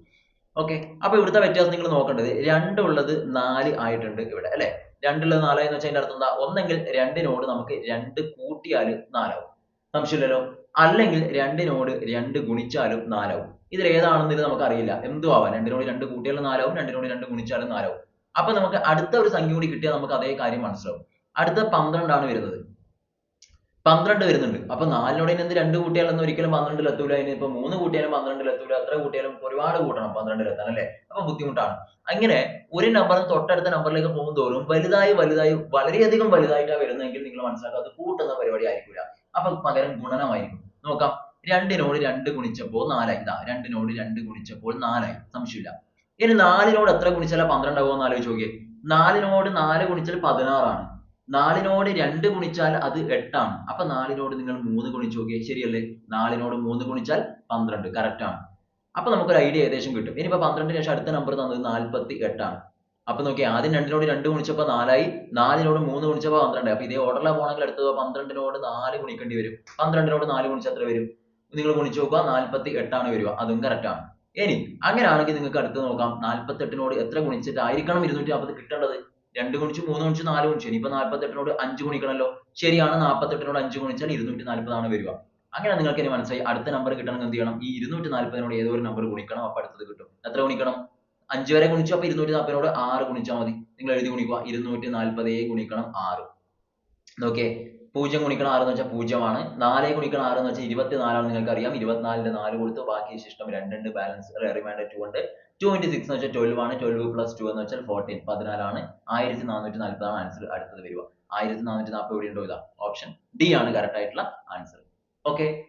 ഓക്കെ അപ്പൊ ഇവിടുത്തെ വ്യത്യാസം നിങ്ങൾ നോക്കേണ്ടത് രണ്ടുള്ളത് നാല് ആയിട്ടുണ്ട് ഇവിടെ അല്ലെ? രണ്ടുള്ളത് നാലായി എന്ന് വെച്ചാൽ അതിന്റെ അർത്ഥം എന്താ? ഒന്നെങ്കിൽ രണ്ടിനോട് നമുക്ക് രണ്ട് കൂട്ടിയാൽ നാലാവും. സംശയമില്ലല്ലോ? അല്ലെങ്കിൽ രണ്ടിനോട് രണ്ട് ഗുണിച്ചാലും നാലാവും. ഇതിൽ ഏതാണെന്ന് നമുക്ക് അറിയില്ല. എന്തും ആവാം. രണ്ടിനോട് രണ്ട് കൂട്ടിയാലും നാലാവും രണ്ടിനോട് രണ്ട് ഗുണിച്ചാലും നാലാവും. അപ്പൊ നമുക്ക് അടുത്ത ഒരു സംഖ്യ കൂടി കിട്ടിയാൽ നമുക്ക് അതേ കാര്യം മനസ്സിലാവും. അടുത്ത പന്ത്രണ്ടാണ് വരുന്നത്. പന്ത്രണ്ട് വരുന്നുണ്ട്. അപ്പൊ നാലിനോട് ഇനി എന്ത് രണ്ട് കൂട്ടിയാലൊന്നും ഒരിക്കലും പന്ത്രണ്ടിൽ എത്തൂല. ഇനി ഇപ്പൊ മൂന്ന് കൂട്ടിയാലും പന്ത്രണ്ടിൽ എത്തൂല. എത്ര കൂട്ടിയാലും ഒരുപാട് കൂട്ടണം പന്ത്രണ്ടിൽ എത്താൻ അല്ലെ? അപ്പൊ ബുദ്ധിമുട്ടാണ്. അങ്ങനെ ഒരു നമ്പറിൽ തൊട്ടടുത്ത നമ്പറിലേക്ക് പോകും തോറും വലുതായി വലുതായി വളരെയധികം വലുതായിട്ടാണ് വരുന്നതെങ്കിൽ നിങ്ങൾ മനസ്സിലാക്കുക അത് കൂട്ടുന്ന പരിപാടി ആയിരിക്കില്ല അപ്പൊ പകരം ഗുണനമായിരിക്കും. നോക്കാം. രണ്ടിനോട് രണ്ട് ഗുണിച്ചപ്പോൾ നാലായി. ഇതാ രണ്ടിനോട് രണ്ട് ഗുണിച്ചപ്പോൾ നാലായി. സംശയമില്ല. ഇനി നാലിനോട് എത്ര ഗുണിച്ചാലാ പന്ത്രണ്ടാവുമോ എന്ന് ആലോചിച്ച് നോക്കിയേ. നാലിനോട് നാല് ഗുണിച്ചാൽ പതിനാറാണ്. നാലിനോട് രണ്ട് ഗുണിച്ചാൽ അത് എട്ടാണ്. അപ്പൊ നാലിനോട് നിങ്ങൾ മൂന്ന് ഗുണിച്ചു നോക്കിയേ ശരിയല്ലേ? നാലിനോട് മൂന്ന് ഗുണിച്ചാൽ പന്ത്രണ്ട് correct ആണ്. അപ്പൊ നമുക്കൊരു ഐഡിയ ഏകദേശം കിട്ടും. ഇനിയിപ്പോ പന്ത്രണ്ടിന് ശേഷം അടുത്ത നമ്പർ തന്നത് നാൽപ്പത്തി എട്ടാണ് അപ്പൊ നോക്കി ആദ്യം രണ്ടിനോട് രണ്ട് ഗുണിച്ചപ്പോ നാലായി നാലിനോട് മൂന്ന് ഗുണിച്ചപ്പോ പന്ത്രണ്ട്. അപ്പൊ ഇതേ ഓർഡറിലാണ് പോകണമെങ്കിൽ അടുത്തത് പന്ത്രണ്ടിനോട് നാല് ഗുണിക്കേണ്ടി വരും. പന്ത്രണ്ടിനോട് നാല് ഗുണിച്ചാൽ എത്ര വരും? നിങ്ങൾ ഗുണിച്ചു നോക്കുക നാൽപ്പത്തി എട്ടാണ് വരിക. അതും correct ആണ്. ഇനി അങ്ങനെയാണെങ്കിൽ നിങ്ങൾക്ക് അടുത്ത് നോക്കാം. നാൽപ്പത്തി എട്ടിനോട് എത്ര ഗുണിച്ചിട്ടായിരിക്കണം ഇരുന്നൂറ്റി നാൽപ്പത് കിട്ടേണ്ടത്? രണ്ട് ഗുണിച്ച് മൂന്ന് ഗുണിച്ച് നാല് ഗുണിച്ച് ഇനിയിപ്പോ നാല്പത്തെട്ടിനോട് അഞ്ച് ഗുണിക്കണമല്ലോ ശരിയാണ് നാല്പത്തെട്ടിനോട് അഞ്ച് ഗുണിച്ചാൽ ഇരുന്നൂറ്റി നാൽപ്പതാണ് വരിക. അങ്ങനെ നിങ്ങൾക്ക് ഇനി മനസ്സിലായി അടുത്ത നമ്പർ കിട്ടണമെങ്കിൽ എന്ത് ചെയ്യണം? ഈ ഇരുന്നൂറ്റി നാൽപ്പതിനോട് ഏതോ ഒരു നമ്പർ ഗുണിക്കണം അപ്പൊ അടുത്തത് കിട്ടും. എത്ര ഗുണിക്കണം? അഞ്ച് വരെ ഗുണിച്ചു അപ്പൊ ഇരുന്നൂറ്റി നാൽപ്പതിനോട് ആറ് ഗുണിച്ചാൽ മതി. നിങ്ങൾ എഴുതി ഗുണിക്കുക. ഇരുന്നൂറ്റി നാൽപ്പതേ ഗുണിക്കണം ആറ്. നോക്കിയേ പൂജ്യം ഗുണിക്കണം ആറ് എന്ന് വെച്ചാൽ പൂജ്യമാണ്. നാലേ ഗുണിക്കണം ആറ് എന്ന് വെച്ചാൽ ഇരുപത്തിനാലാണ് നിങ്ങൾക്ക് അറിയാം ഇരുപത്തിനാലിന്റെ നാല് കൊടുത്ത് ബാക്കി ശിഷ്ടം രണ്ടുണ്ട് ബാലൻസ് റിമൈൻഡർ ടു ഉണ്ട്. ടു ഇന്റു സിക്സ് എന്ന് വെച്ചാൽ ട്വൽവ് ആണ്. ട്വൽവ് പ്ലസ് ടു എന്ന് വെച്ചാൽ ഫോർട്ടീൻ പതിനാലാണ്. ആയിരത്തി നാനൂറ്റി നാൽപ്പതാണ് ആൻസർ അടുത്തത് വരിക. ആയിരത്തി നാനൂറ്റി നാൽപ്പത് എവിടെ ഉണ്ടോ ഇതാ? ഓപ്ഷൻ ഡി ആണ് കറക്റ്റ് ആയിട്ടുള്ള ആൻസർ ഓക്കെ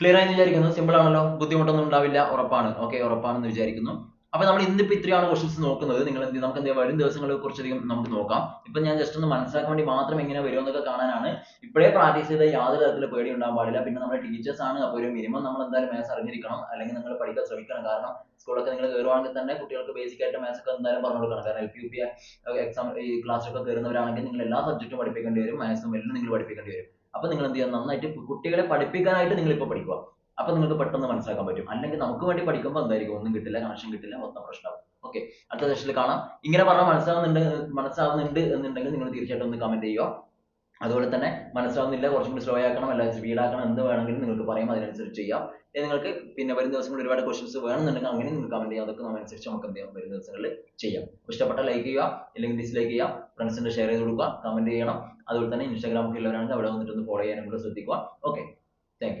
ക്ലിയർ ആയെന്ന് വിചാരിക്കുന്നു? സിമ്പിൾ ആണല്ലോ. ബുദ്ധിമുട്ടൊന്നും ഉണ്ടാവില്ല. ഉറപ്പാണ്. ഓക്കെ ഉറപ്പാണെന്ന് വിചാരിക്കുന്നു. അപ്പൊ നമ്മൾ ഇന്നിപ്പോ ഇത്രയാണ് ക്വസ്റ്റ്യൻസ് നോക്കുന്നത്. നിങ്ങൾ എന്ത്? നമുക്ക് എന്ത് വരും ദിവസങ്ങളിൽ കുറച്ചധികം നമുക്ക് നോക്കാം. ഇപ്പൊ ഞാൻ ജസ്റ്റ് ഒന്ന് മനസ്സിലാക്കാൻ വേണ്ടി മാത്രം എങ്ങനെ വരും എന്നൊക്കെ കാണാനാണ്. ഇപ്പോഴേ പ്രാക്ടീസ് ചെയ്ത യാതൊരു തരത്തിലും പേടി ഉണ്ടാകാൻ പാടില്ല. പിന്നെ നമ്മുടെ ടീച്ചേഴ്സ് ആണ്. അപ്പോൾ ഒരു മിനിമം നമ്മൾ എന്തായാലും മാത്സ് അറിഞ്ഞിരിക്കണം. അല്ലെങ്കിൽ നിങ്ങൾ പഠിക്കാൻ ശ്രമിക്കണം. കാരണം സ്കൂളൊക്കെ നിങ്ങൾ കയറുവാണെങ്കിൽ തന്നെ കുട്ടികൾക്ക് ബേസിക് ആയിട്ട് മാത്സ് ഒക്കെ എന്തായാലും പറഞ്ഞു കൊടുക്കണം. കാരണം L P U P exam ഈ ക്ലാസ്സൊക്കെ കയറുന്നവരാണെങ്കിൽ നിങ്ങൾ എല്ലാ സബ്ജക്റ്റും പഠിപ്പിക്കേണ്ടി വരും. മാത്സും എല്ലാം നിങ്ങൾ പഠിപ്പിക്കേണ്ടി വരും. അപ്പൊ നിങ്ങൾ എന്ത് ചെയ്യുക? നന്നായിട്ട് കുട്ടികളെ പഠിപ്പിക്കാനായിട്ട് നിങ്ങൾ ഇപ്പോൾ പഠിക്കുക. അപ്പൊ നിങ്ങൾക്ക് പെട്ടെന്ന് മനസ്സിലാക്കാൻ പറ്റും. അല്ലെങ്കിൽ നമുക്ക് വേണ്ടി പഠിക്കുമ്പോൾ എന്തായിരിക്കും? ഒന്നും കിട്ടില്ല കണക്ഷൻ കിട്ടില്ല മൊത്തം പ്രശ്നമാകും ഓക്കെ അടുത്ത സെഷനിൽ കാണാം. ഇങ്ങനെ പറഞ്ഞാൽ മനസ്സിലാവുന്നുണ്ട് മനസ്സിലാവുന്നുണ്ട് എന്നുണ്ടെങ്കിൽ നിങ്ങൾ തീർച്ചയായിട്ടും ഒന്ന് കമന്റ് ചെയ്യുക. അതുപോലെ തന്നെ മനസ്സിലാവുന്നില്ല കുറച്ചും കൂടി സ്ലോ ആക്കണം അല്ലെങ്കിൽ സ്പീഡ് ആക്കണം എന്ത് വേണമെങ്കിലും നിങ്ങൾക്ക് പറയാം അതിനനുസരിച്ച് ചെയ്യാം. നിങ്ങൾക്ക് പിന്നെ വരുന്ന ദിവസങ്ങളിൽ ഒരുപാട് ക്വസ്റ്റൻസ് വേണമെന്നുണ്ടെങ്കിൽ അങ്ങനെ നിങ്ങൾ കമന്റ് ചെയ്യാം അതൊക്കെ നമ്മളനുസരിച്ച് നമുക്ക് എന്ത് ചെയ്യാം? വരുന്ന ദിവസങ്ങളിൽ ചെയ്യാം. ഇഷ്ടപ്പെട്ട ലൈക്ക് ചെയ്യുക അല്ലെങ്കിൽ ഡിസ്ലൈക്ക് ചെയ്യുക ഫ്രണ്ട്സിന്റെ ഷെയർ ചെയ്ത് കൊടുക്കുക കമന്റ് ചെയ്യണം. അതുപോലെ തന്നെ ഇൻസ്റ്റാഗ്രാമൊക്കെ ഉള്ളവരാണെങ്കിൽ അവിടെ വന്നിട്ട് ഒന്ന് ഫോളോ ചെയ്യാനും കൂടെ ശ്രദ്ധിക്കുക. Okay thank